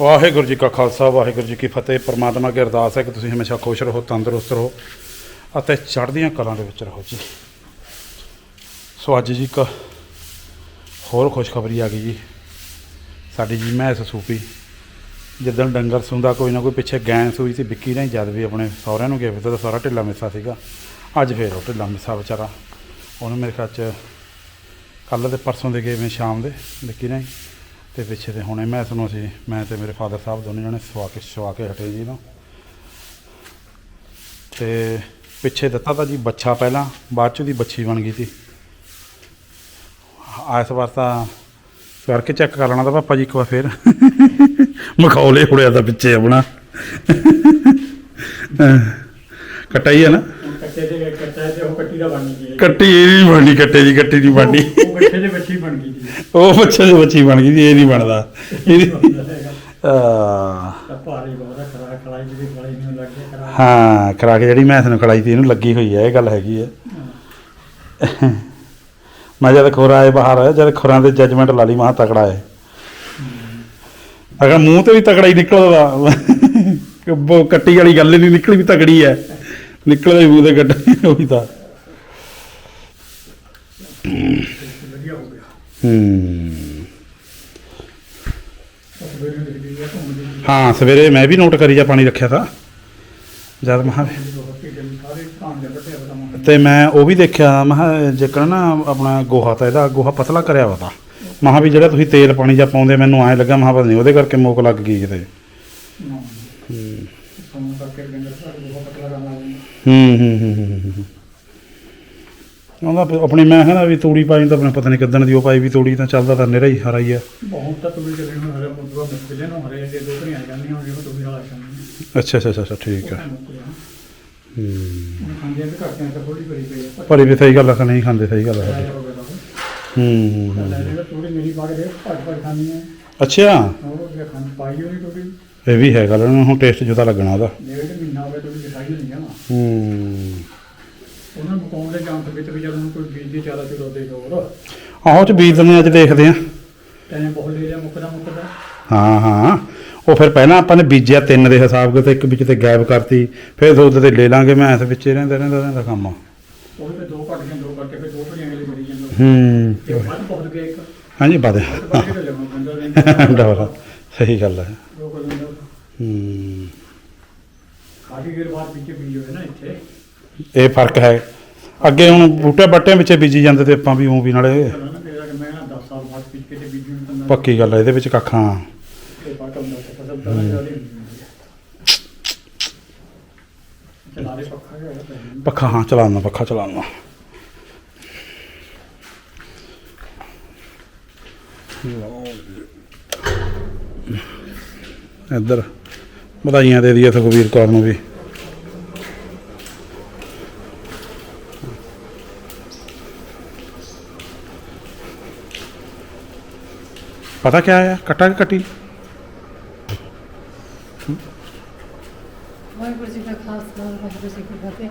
ਵਾਹਿਗੁਰੂ ਜੀ ਕਾ ਖਾਲਸਾ, ਵਾਹਿਗੁਰੂ ਜੀ ਕੀ ਫਤਿਹ। ਪਰਮਾਤਮਾ ਅੱਗੇ ਅਰਦਾਸ ਹੈ ਕਿ ਤੁਸੀਂ ਹਮੇਸ਼ਾ ਖੁਸ਼ ਰਹੋ, ਤੰਦਰੁਸਤ ਰਹੋ ਅਤੇ ਚੜ੍ਹਦੀਆਂ ਕਲਾਂ ਦੇ ਵਿੱਚ ਰਹੋ ਜੀ। ਸੋ ਅੱਜ ਜੀ ਇੱਕ ਹੋਰ ਖੁਸ਼ਖਬਰੀ ਆ ਗਈ ਜੀ। ਸਾਡੀ ਜੀ ਮੈਸ ਸੂਪੀ ਜਿੱਦਣ ਡੰਗਰ ਸੁੰਦਾ ਕੋਈ ਨਾ ਕੋਈ ਪਿੱਛੇ ਗੈਂ ਸੂਈ ਸੀ, ਵਿੱਕੀ ਨੇ ਜਦ ਵੀ ਆਪਣੇ ਸਹੁਰਿਆਂ ਨੂੰ ਗਿਆ ਤਾਂ ਸਾਰਾ ਢਿੱਲਾ ਮਿੱਸਾ ਸੀਗਾ। ਅੱਜ ਫੇਰ ਉਹ ਢਿੱਲਾ ਮਿੱਸਾ ਵਿਚਾਰਾ, ਉਹਨੂੰ ਮੇਰੇ ਖਿਆਲ ਚ ਕੱਲ੍ਹ ਤੇ ਪਰਸੋਂ ਦੇ ਗਏ ਮੈਂ ਸ਼ਾਮ ਦੇ, ਵਿੱਕੀ ਨੇ। ਤੇ ਪਿੱਛੇ ਤੇ ਹੁਣੇ ਮੈਂ ਨੂੰ ਅਸੀਂ ਮੈਂ ਤੇ ਮੇਰੇ ਫਾਦਰ ਸਾਹਿਬ ਦੋਨੇ ਜਣੇ ਸਵਾ ਕੇ ਸਵਾ ਕੇ ਹਟੇ ਜੀ ਨੂੰ ਤੇ ਪਿੱਛੇ ਦਿੱਤਾ ਤਾਂ ਜੀ ਬੱਚਾ ਪਹਿਲਾਂ ਬਾਅਦ ਚ ਦੀ ਬੱਚੀ ਬਣ ਗਈ ਸੀ। ਇਸ ਵਾਰ ਤਾਂ ਕਰਕੇ ਚੈੱਕ ਕਰ ਲੈਣਾ ਤਾਂ ਪਾਪਾ ਜੀ ਇੱਕ ਵਾਰ ਫੇਰ। ਮਖੌਲੇ ਉੜਿਆ ਤਾਂ ਪਿੱਛੇ ਆਪਣਾ। ਕੱਟਾ ਹੀ ਹੈ ਨਾ? ਕੱਟੇ ਦੇ ਕੱਟਾ ਤੇ ਉਹ ਕੱਟੀ ਦਾ ਬਣ ਗਈ। ਕੱਟੀ ਇਹ ਨਹੀਂ ਬਣਨੀ ਕੱਟੇ ਦੀ ਕੱਟੀ ਨਹੀਂ ਬਣਨੀ ਉਹ ਬੱਚੇ ਦੇ ਬੱਚੀ ਬਣ ਗਈ। ਉਹ ਬੱਚੇ ਦੀ ਬੱਚੀ ਬਣ ਗਈ ਜੀ ਇਹ ਨਹੀਂ ਬਣਦਾ। ਇਹਦੀ ਆ ਤਾਂ ਭਾਰੀ ਬਹੁਤ ਆ, ਖਰਾ ਖਲਾਈ ਜਿਹਦੀ ਖਲਾਈ ਨੂੰ ਲੱਗ ਗਿਆ ਖਰਾ ਹਾਂ ਖਰਾਕ ਜਿਹੜੀ ਮੈਸ ਨੂੰ ਖੜਾਈ ਤੀ ਇਹਨੂੰ ਲੱਗੀ ਹੋਈ ਹੈ ਇਹ ਗੱਲ ਹੈਗੀ ਹੈ ਮੈਂ ਜਦ ਖੋਰਾ ਆਏ ਬਾਹਰ ਜਦ ਖੋਰਾਂ ਦੇ ਜੱਜਮੈਂਟ ਲਾ ਲਈ ਮਹਾ ਤਕੜਾ ਹੈ ਅਗਰ ਮੂੰਹ ਤੇ ਵੀ ਤਕੜਾ ਹੀ ਨਿਕਲਦਾ ਕਿ ਉਹ ਕੱਟੀ ਵਾਲੀ ਗੱਲ ਨਹੀਂ ਨਿਕਲੀ ਵੀ ਤਕੜੀ ਹੈ ਨਿਕਲਦਾ ਹੀ ਮੂੰਹ ਤੇ ਕੱਟ ਉਹੀ ਤਾਂ। ਵਧੀਆ ਹੋ। ਹੂੰ ਸਵੇਰੇ ਮੈਂ ਵੀ ਨੋਟ ਕਰੀ ਜਾ ਪਾਣੀ ਰੱਖਿਆ ਤਾਂ ਜਦ ਮਹਾ ਤੇ ਮੈਂ ਉਹ ਵੀ ਦੇਖਿਆ ਮੈਂ ਕਿਹਾ ਜੇਕਰ ਨਾ ਆਪਣਾ ਗੋਹਾ ਤਾਂ ਇਹਦਾ ਗੋਹਾ ਪਤਲਾ ਕਰਿਆ ਵਾ ਤਾਂ। ਮੈਂ ਕਿਹਾ ਵੀ ਜਿਹੜਾ ਤੁਸੀਂ ਤੇਲ ਪਾਣੀ ਜਾਂ ਪਾਉਂਦੇ ਮੈਨੂੰ ਐਂ ਲੱਗਾ ਮੈਂ ਕਿਹਾ ਪਤਾ ਨਹੀਂ ਉਹਦੇ ਕਰਕੇ ਮੋਕ ਲੱਗ ਗਈ ਕਿਤੇ। ਹੂੰ ਹੂੰ, ਹੂੰ ਹੂੰ। ਉਹਦਾ ਆਪਣੀ ਮੈਂ ਕਹਿੰਦਾ ਵੀ ਤੂੜੀ ਪਾਈ ਤਾਂ ਆਪਣੇ ਪਤਾ ਨਹੀਂ ਕਿੱਦਣ ਦੀ ਉਹ ਪਾਈ ਵੀ ਤੂੜੀ ਤਾਂ ਚੱਲਦਾ ਤਾਂ ਨਿਹਰਾ ਹੀ ਹਰਾ ਹੀ ਆ। ਬਹੁਤ ਤਾਂ ਤੁਮੇ ਜਿਹੜੇ ਨੂੰ ਹਰੇ ਮੁੱਦਵਾ ਮਿਸਲੇ ਨੂੰ ਹਰੇ ਦੇ ਦੋ ਧਰੀਆਂ ਜਾਂਦੀਆਂ ਹੁਣ ਜਿਹਨੂੰ ਤੁਸੀਂ ਵਾਲਾ ਸ਼ਾਮ ਅੱਛਾ ਅੱਛਾ ਅੱਛਾ, ਠੀਕ ਆ। ਹੂੰ। ਖਾਂਦੇ ਵੀ ਘੱਟ ਤਾਂ ਥੋੜੀ ਪਈ ਸਹੀ ਗੱਲ ਆ ਨਹੀਂ ਖਾਂਦੇ ਸਹੀ ਗੱਲ ਆ। ਹੂੰ ਮੇਰੀ ਪਾ ਕੇ ਦੇ ਅੱਛਾ। ਹੋਰ ਜੇ ਖਾਣ ਪਾਈ ਹੋਈ ਥੋੜੀ ਇਹ ਵੀ ਹੈ ਗੱਲ ਇਹਨੂੰ ਹੁਣ ਟੇਸਟ ਜੁਦਾ ਲੱਗਣਾ ਉਹਦਾ। ਡੇਢ ਮਹੀਨਾ ਹੋ ਗਿਆ ਥੋੜੀ ਦਿਖਾਈ ਨਹੀਂ ਆ ਨਾ। ਹੂੰ। ਉਹਨਾਂ ਨੂੰ ਪਕਾਉਣ ਦੇ ਵਿੱਚ ਵੀ ਜਦੋਂ ਕੋਈ ਬੀਜ ਦੀ ਚਾਰਾ ਚਲੋ ਦੇ ਹੋਰ। ਆਹੋ ਚ ਬੀਜ ਦਿੰਦੇ ਅੱਜ ਦੇਖਦੇ ਆ। ਟਾਈਮ ਬਹੁਤ ਲੈ ਲਿਆ ਮੁੱਕਦਾ ਮੁੱਕਦਾ। ਹਾਂ ਹਾਂ। ਉਹ ਫਿਰ ਪਹਿਲਾਂ ਆਪਾਂ ਨੇ ਬੀਜਿਆ ਤਿੰਨ ਦੇ ਹਿਸਾਬ ਕੇ ਤੇ ਇੱਕ ਵਿੱਚ ਤੇ ਗੈਪ ਕਰਤੀ। ਫਿਰ ਦੁੱਧ ਤੇ ਲੈ ਲਾਂਗੇ ਮੈਂ ਇਸ ਵਿੱਚ ਹੀ ਰਹਿੰਦਾ ਰਹਿੰਦਾ ਰਹਿੰਦਾ ਕੰਮ। ਆ ਉਹ ਤੇ ਦੋ ਘੱਟ ਗਏ ਦੋ ਕਰਕੇ ਫਿਰ ਦੋ ਭਰੀਆਂ ਅਗਲੇ ਮਰੀ ਜਾਂਦੇ। ਹੂੰ। ਤੇ ਵੱਧ ਇੱਕ। ਹਾਂਜੀ ਵੱਧ। ਡਬਲ। ਸਹੀ ਗੱਲ ਹੈ। ਹੂੰ। ਕਾਫੀ ਦੇਰ ਬਾਅਦ ਵਿੱਚ ਬੀਜ ਹੋਏ ਨਾ ਇੱਥੇ। ਇਹ ਫ਼ਰਕ ਹੈ। ਅੱਗੇ ਹੁਣ ਬੂਟੇ ਬੱਟਿਆਂ ਵਿੱਚ ਬੀਜੀ ਜਾਂਦੇ ਤੇ ਆਪਾਂ ਵੀ ਉਹ ਵੀ ਨਾਲੇ ਪੱਕੀ ਗੱਲ ਹੈ ਇਹਦੇ ਵਿੱਚ ਕੱਖਾਂ ਤੇ ਪੱਖਾ ਪੱਖਾ ਹਾਂ ਚਲਾਉਣਾ ਪੱਖਾ ਚਲਾਉਣਾ ਇੱਧਰ ਵਧਾਈਆਂ ਦੇ ਦਈਏ ਸੁਖਵੀਰ ਕੌਰ ਨੂੰ ਵੀ। ਪਤਾ ਕਿਆ ਆਇਆ? ਕੱਟਾ ਕਿ ਕੱਟੀ? ਵਾਹਿਗੁਰੂ ਜੀ ਕਾ ਖਾਲਸਾ ਵਾਹਿਗੁਰੂ ਜੀ ਕੀ ਫਤਿਹ।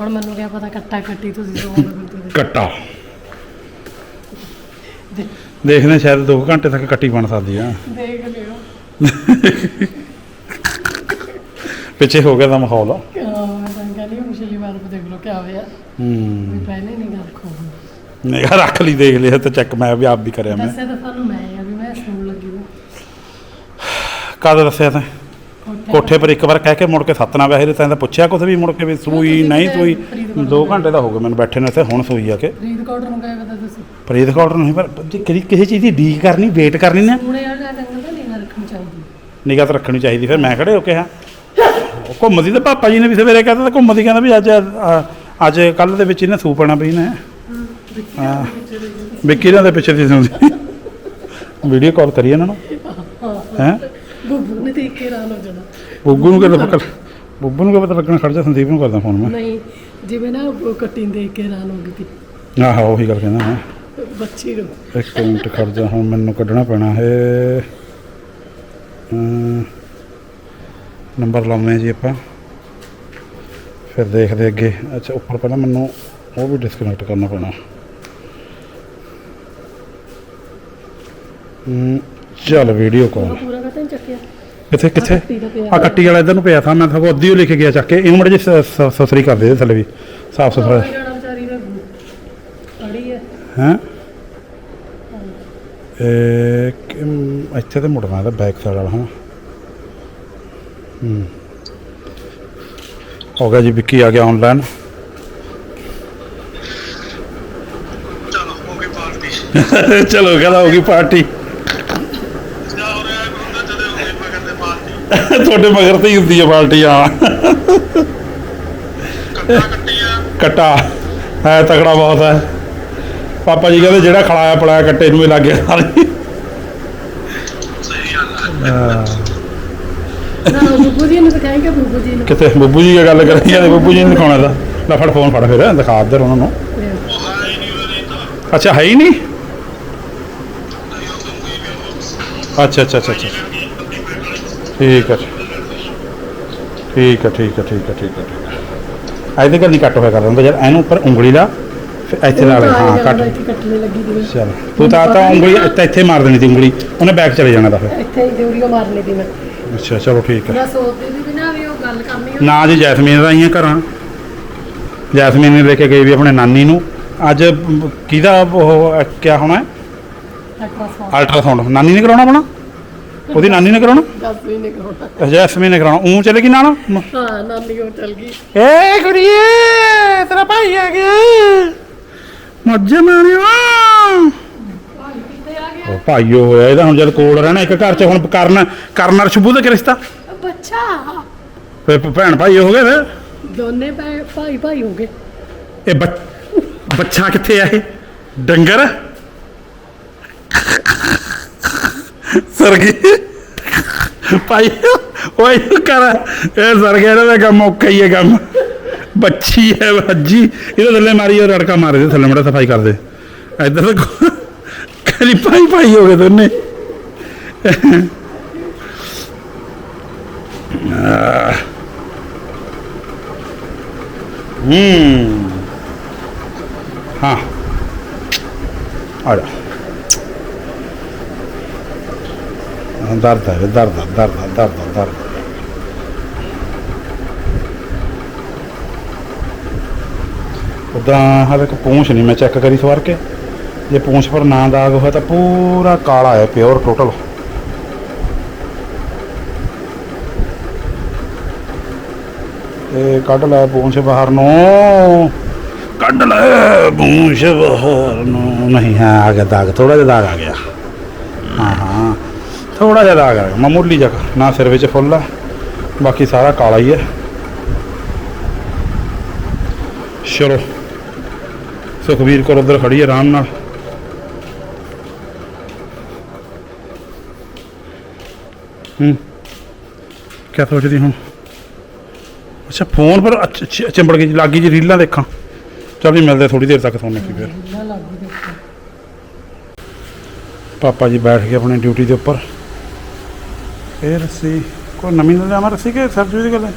ਹੁਣ ਮੈਨੂੰ ਕਿਆ ਪਤਾ ਕੱਟਾ ਕੱਟੀ ਤੁਸੀਂ ਸੋਹਣ ਬਿਲਕੁਲ ਕੱਟਾ। ਦੇਖਦੇ ਸ਼ਾਇਦ 2 ਘੰਟੇ ਤੱਕ ਕੱਟੀ ਬਣ ਸਕਦੀ ਆ। ਦੇਖ ਲਿਓ। ਪਿੱਛੇ ਹੋ ਗਿਆ ਦਾ ਮਾਹੌਲ। ਤਾਂ ਕਹਿੰਦੀ ਪਿਛਲੀ ਵਾਰ ਦੇਖ ਲਓ ਕਿਆ ਹੋਇਆ। ਹੂੰ। ਵੀ ਪਹਿਲੇ ਨਹੀਂ ਗੱਲ ਖੋਲ ਨਿਗਾਹ ਰੱਖ ਲਈ ਦੇਖ ਲਿਆ ਤਾਂ ਚੈੱਕ ਮੈਂ ਵੀ ਆਪ ਵੀ ਕਰਿਆ ਮੈਂ। ਦੱਸਿਆ ਤਾਂ ਤੁਹਾਨੂੰ ਆ ਕਦ ਦੱਸਿਆ ਤਾਂ? ਕੋਠੇ ਪਰ ਇੱਕ ਵਾਰ ਕਹਿ ਕੇ ਮੁੜ ਕੇ ਸੱਤਨਾ ਵੈਸੇ ਤਾਂ ਇਹਦਾ ਪੁੱਛਿਆ ਕੁਛ ਵੀ ਮੁੜ ਕੇ ਵੀ ਸੂਈ ਨਹੀਂ ਸੂਈ? 2 ਘੰਟੇ ਦਾ ਹੋ ਗਿਆ ਮੈਨੂੰ ਬੈਠੇ ਨੂੰ ਇੱਥੇ ਹੁਣ ਸੂਈ ਆ ਕੇ। ਫਰੀਦਕੋਟ ਨੂੰ ਗਏ ਪਤਾ ਤੁਸੀਂ ਫਰੀਦਕੋਟ ਨੂੰ ਨਹੀਂ ਪਰ ਜੇ ਕਿਹੜੀ ਕਿਸੇ ਚੀਜ਼ ਦੀ ਡੀਕ ਕਰਨੀ ਵੇਟ ਕਰਨੀ ਨਾ। ਹੁਣੇ ਆ ਤਾਂ ਰੱਖਣੀ ਚਾਹੀਦੀ। ਨਿਗਾਹ ਤਾਂ ਰੱਖਣੀ ਚਾਹੀਦੀ ਫਿਰ ਮੈਂ ਖੜੇ ਹੋ ਕੇ ਹਾਂ? ਉਹ ਘੁੰਮਦੀ ਤਾਂ ਪਾਪਾ ਜੀ ਨੇ ਵੀ ਸਵੇਰੇ ਕਹਿੰਦਾ ਤਾਂ ਘੁੰਮਦੀ ਕਹਿੰਦਾ ਵੀ ਅੱਜ ਅੱਜ ਕੱਲ ਦੇ ਵਿੱਚ ਇਹਨੇ ਸੂ ਪੈਣਾ ਪਈ ਨੇ। ਹਾਂ ਵਿੱਕੀ ਦੇ ਪਿੱਛੇ ਦੀ ਸੁਣਦੀ ਵੀਡੀਓ ਕਾਲ ਕਰੀ ਇਹਨਾਂ ਨੂੰ। ਹੈ? ਬੁੱਬੂ ਨੇ ਦੇਖ ਕੇ ਰਾਨ ਹੋ ਜਾਣਾ। ਬੁੱਬੂ ਨੂੰ ਕਿਹਦਾ ਪਕੜ ਬੁੱਬੂ ਨੂੰ ਕਿਹਦਾ ਪਤਾ ਲੱਗਣਾ? ਖੜ ਜਾ ਸੰਦੀਪ ਨੂੰ ਕਰਦਾ ਫੋਨ ਮੈਂ। ਨਹੀਂ ਜਿਵੇਂ ਨਾ ਉਹ ਕੱਟੀ ਨੂੰ ਦੇਖ ਕੇ ਰਾਨ ਹੋ ਗਈ ਸੀ। ਆਹ ਉਹੀ ਗੱਲ ਕਹਿੰਦਾ ਮੈਂ। ਬੱਚੀ ਨੂੰ। ਇੱਕ ਮਿੰਟ ਖੜ ਜਾ ਹੁਣ ਮੈਨੂੰ ਕੱਢਣਾ ਪੈਣਾ ਹੈ। ਅਮ, ਨੰਬਰ ਲਾਉਂਦੇ ਹਾਂ ਜੀ ਆਪਾਂ। ਫਿਰ ਦੇਖਦੇ ਅੱਗੇ। ਅੱਛਾ ਉੱਪਰ ਪਹਿਲਾਂ ਮੈਨੂੰ ਉਹ ਵੀ ਡਿਸਕਨੈਕਟ ਕਰਨਾ ਪੈਣਾ। ਚੱਲ ਵੀਡੀਓ ਕਾਲ। ਪੂਰਾ ਕਟਨ ਚੱਕਿਆ। ਕਿੱਥੇ ਕਿੱਥੇ? ਦਾ ਆ ਕੱਟੀ ਵਾਲਾ ਇਧਰ ਨੂੰ ਪਿਆ ਥਾ ਮੈਂ ਤਾਂ ਅੱਧੀ ਉਹ ਲਿਖ ਗਿਆ ਚੱਕ ਕੇ। ਇਹਨੂੰ ਮੜੇ ਜੀ ਸਸਰੀ ਕਰ ਦੇ ਇਹਦੇ ਥੱਲੇ ਵੀ। ਸਾਫ਼ ਸੁਥਰਾ। ਜਾਣਾ ਵਿਚਾਰੀ ਨੇ ਅੜੀ ਹੈ ਹੈ? ਇਹ ਇੱਥੇ ਤੇ ਮੁੜਨਾ ਇਹਦਾ ਬੈਕ ਸਾਈਡ ਵਾਲਾ ਹਾਂ ਹੂੰ। ਹੋ ਗਿਆ ਜੀ ਵਿੱਕੀ ਆ ਗਿਆ ਆਨਲਾਈਨ ਚਲੋ ਹੋ ਗਈ ਪਾਰਟੀ ਚਲੋ ਕਹਿੰਦਾ ਹੋ ਗਈ ਪਾਰਟੀ ਜਾ ਹੋ ਰਿਹਾ ਹੁੰਦਾ ਜਦੋਂ ਹੋ ਗਈ ਮਗਰ ਤੇ ਪਾਰਟੀ ਤੁਹਾਡੇ ਮਗਰ ਤੇ ਹੀ ਹੁੰਦੀ ਹੈ ਪਾਰਟੀ ਆ ਕੱਟਾ ਕੱਟੀ ਆ ਕੱਟਾ। ਹੈ ਤਕੜਾ ਬਹੁਤ ਹੈ ਪਾਪਾ ਜੀ ਕਹਿੰਦੇ ਜਿਹੜਾ ਖਲਾਇਆ ਪਲਾਇਆ ਕੱਟੇ ਨੂੰ ਹੀ ਲੱਗ ਗਿਆ ਸਾਰੀ। ਸਹੀ ਗੱਲ ਆ। ਨਾ ਬੁੱਬੂ ਜੀ ਨੂੰ ਸਿਖਾਏਗਾ ਬੁੱਬੂ ਜੀ ਨੂੰ। ਕਿਤੇ ਬੱਬੂ ਜੀ ਗੱਲ ਕਰੀ ਜਾਂਦੇ ਬੱਬੂ ਜੀ ਨੂੰ ਦਿਖਾਉਣਾ ਦਾ ਲੈ ਫੜ ਫੋਨ ਫੜ ਫਿਰ ਦਿਖਾ ਇੱਧਰ ਉਹਨਾਂ ਨੂੰ। ਅੱਛਾ ਹੈ ਹੀ ਨਹੀਂ? ਅੱਛਾ ਅੱਛਾ ਅੱਛਾ ਅੱਛਾ। ਠੀਕ ਹੈ ਠੀਕ ਹੈ ਠੀਕ ਹੈ ਠੀਕ ਹੈ ਠੀਕ ਹੈ ਹੈ। ਇਹਦੇ ਗੱਲ ਨਹੀਂ ਕੱਟ ਹੋਇਆ ਕਰ ਦਿੰਦਾ ਯਾਰ ਇਹਨੂੰ ਉੱਪਰ ਉਂਗਲੀ ਲਾ ਫਿਰ ਇੱਥੇ ਲਾ ਲੈ ਹਾਂ ਕੱਟ ਇੱਥੇ ਕੱਟਣੇ ਲੱਗੀ ਦੀ ਚਲ ਤੂੰ ਤਾਂ ਤਾਂ ਉਂਗਲੀ ਇੱਥੇ ਇੱਥੇ ਮਾਰ ਦੇਣੀ ਸੀ ਉਂਗਲੀ ਉਹਨੇ ਬੈਕ ਚਲੇ ਜਾਣਾ ਦਾ ਫਿਰ। ਇੱਥੇ ਹੀ ਜੂਰੀਓ ਮਾਰਨੇ ਦੀ ਮੈਂ। ਅੱਛਾ ਚਲੋ ਠੀਕ ਹੈ। ਮੈਂ ਸੋਚਦੀ ਸੀ ਵੀ ਨਾ ਵੀ ਉਹ ਗੱਲ ਕਰਨੀ ਨਾ ਜੀ ਜੈਸਮੀਨ ਦਾ ਆਈਆਂ ਘਰਾਂ। ਜੈਸਮੀਨ ਨੇ ਲੈ ਕੇ ਗਈ ਵੀ ਆਪਣੇ ਨਾਨੀ ਨੂੰ। ਅੱਜ ਕਿਹਦਾ ਉਹ ਕਿਆ ਹੋਣਾ ਅਲਟਰਾਸਾਊਂਡ ਅਲਟਰਾਸਾਊਂਡ ਨਾਨੀ ਨੇ ਕਰਾਉਣਾ ਆਪਣਾ? ਉਹਦੀ ਨਾਨੀ ਨੇ ਕਰਾਉਣਾ? ਦੱਸ ਵੀ ਨਹੀਂ ਕਰਾਉਣਾ ਜੈਸਮੀਨ ਨੇ ਕਰਾਉਣਾ। ਉਹ ਚਲੇ ਗਈ ਨਾਲ ਹਾਂ ਨਾਨੀ ਉਹ ਚਲ ਗਈ। ਏ ਕੁੜੀਏ ਤੇਰਾ ਭਾਈ ਆ ਗਿਆ। ਮੱਝੇ ਮਾਰਿਓ ਕਿੱਥੇ ਆ ਗਿਆ ਉਹ ਭਾਈਓ ਹੋਇਆ ਇਹਦਾ ਹੁਣ ਜਦ ਕੋਲ ਰਹਿਣਾ ਇੱਕ ਘਰ 'ਚ ਹੁਣ ਕਰਨ ਕਰਨ ਸ਼ੁਭੂ ਦਾ ਕੀ ਰਿਸ਼ਤਾ? ਬੱਚਾ। ਭ- ਭੈਣ ਭਾਈ ਹੋ ਗਏ ਫਿਰ? ਦੋਨੇ ਭਾਈ ਭਾਈ ਹੋ ਗਏ। ਇਹ ਬੱਚ- ਬੱਚਾ ਕਿੱਥੇ ਆ ਇਹ? ਡੰਗਰ? ਸਰਗੀ। ਭਾਈ, ਓਏ ਕਰ। ਇਹ ਸਰਗੇ ਦਾ ਕੰਮ ਔਖਾ ਹੀ ਹੈ ਕੰਮ। ਬੱਚੀ ਹੈ ਭੱਜੀ ਇਹਦੇ ਥੱਲੇ ਮਾਰੀ, ਉਹ ਰੜਕਾ ਮਾਰੇ ਦੇ ਥੱਲੇ ਮੜਾ ਸਫ਼ਾਈ ਕਰ ਦੇ ਇੱਧਰ ਤਾਂ ਕਲੀ ਭਾਈ ਹੋ ਗਏ ਦੋਨੇ। ਹੂੰ। ਹਾਂ। ਆ ਜਾ ਹਾਂ, ਦਰਦ ਹੈ ਦਰਦ ਹੈ, ਦਰਦ ਹੈ, ਦਰਦ ਹੈ, ਦਰਦ। ਉਦਾਂ ਹਾਲੇ ਇੱਕ ਪੂੰਛ ਨਹੀਂ ਮੈਂ ਚੈੱਕ ਕਰੀ ਸਵਾਰ ਕੇ। ਜੇ ਪੂੰਛ ਪਰ ਨਾ ਦਾਗ ਹੋਇਆ ਤਾਂ ਪੂਰਾ ਕਾਲਾ ਹੈ ਪਿਓਰ ਟੋਟਲ ਤੇ ਕੱਢ ਲੈ ਪੂੰਛ ਬਾਹਰ ਨੂੰ। ਕੱਢ ਲੈ ਪੂੰਛ ਬਾਹਰ ਨੂੰ। ਨਹੀਂ ਹਾਂ ਆ ਗਿਆ ਦਾਗ ਥੋੜਾ ਜਿਹਾ ਦਾਗ ਆ ਗਿਆ। ਥੋੜਾ ਜਿਹਾ ਦਾਗ ਆ ਗਿਆ ਮਾਮੂਲੀ ਜਿਹਾ ਨਾ ਸਿਰ ਵਿੱਚ ਫੁੱਲ ਆ ਬਾਕੀ ਸਾਰਾ ਕਾਲਾ ਹੀ ਹੈ ਚਲੋ ਸੁਖਵੀਰ ਕੋਲ ਉਧਰ ਖੜੀ ਹੈ ਆਰਾਮ ਨਾਲ। ਹੂੰ ਕਿਆ ਸੋਚਦੀ ਹੁਣ? ਅੱਛਾ ਫੋਨ ਪਰ ਚਿੰਬੜ ਗਈ ਲੱਗੀ ਜੀ ਰੀਲਾਂ ਦੇਖਾਂ। ਚੱਲ ਵੀ ਮਿਲਦੇ ਥੋੜੀ ਦੇਰ ਤੱਕ ਸੋਨੇ ਕੀ ਫਿਰ ਪਾਪਾ ਜੀ ਬੈਠ ਗਏ ਆਪਣੀ ਡਿਊਟੀ ਦੇ ਉੱਪਰ। ਇਹ ਰੱਸੀ ਕੋਈ ਨਵੀਂ ਨਾ ਲਿਆਵਾਂ ਰੱਸੀ ਕਿ ਸਰਜੂ ਦੀ ਗੱਲ ਹੈ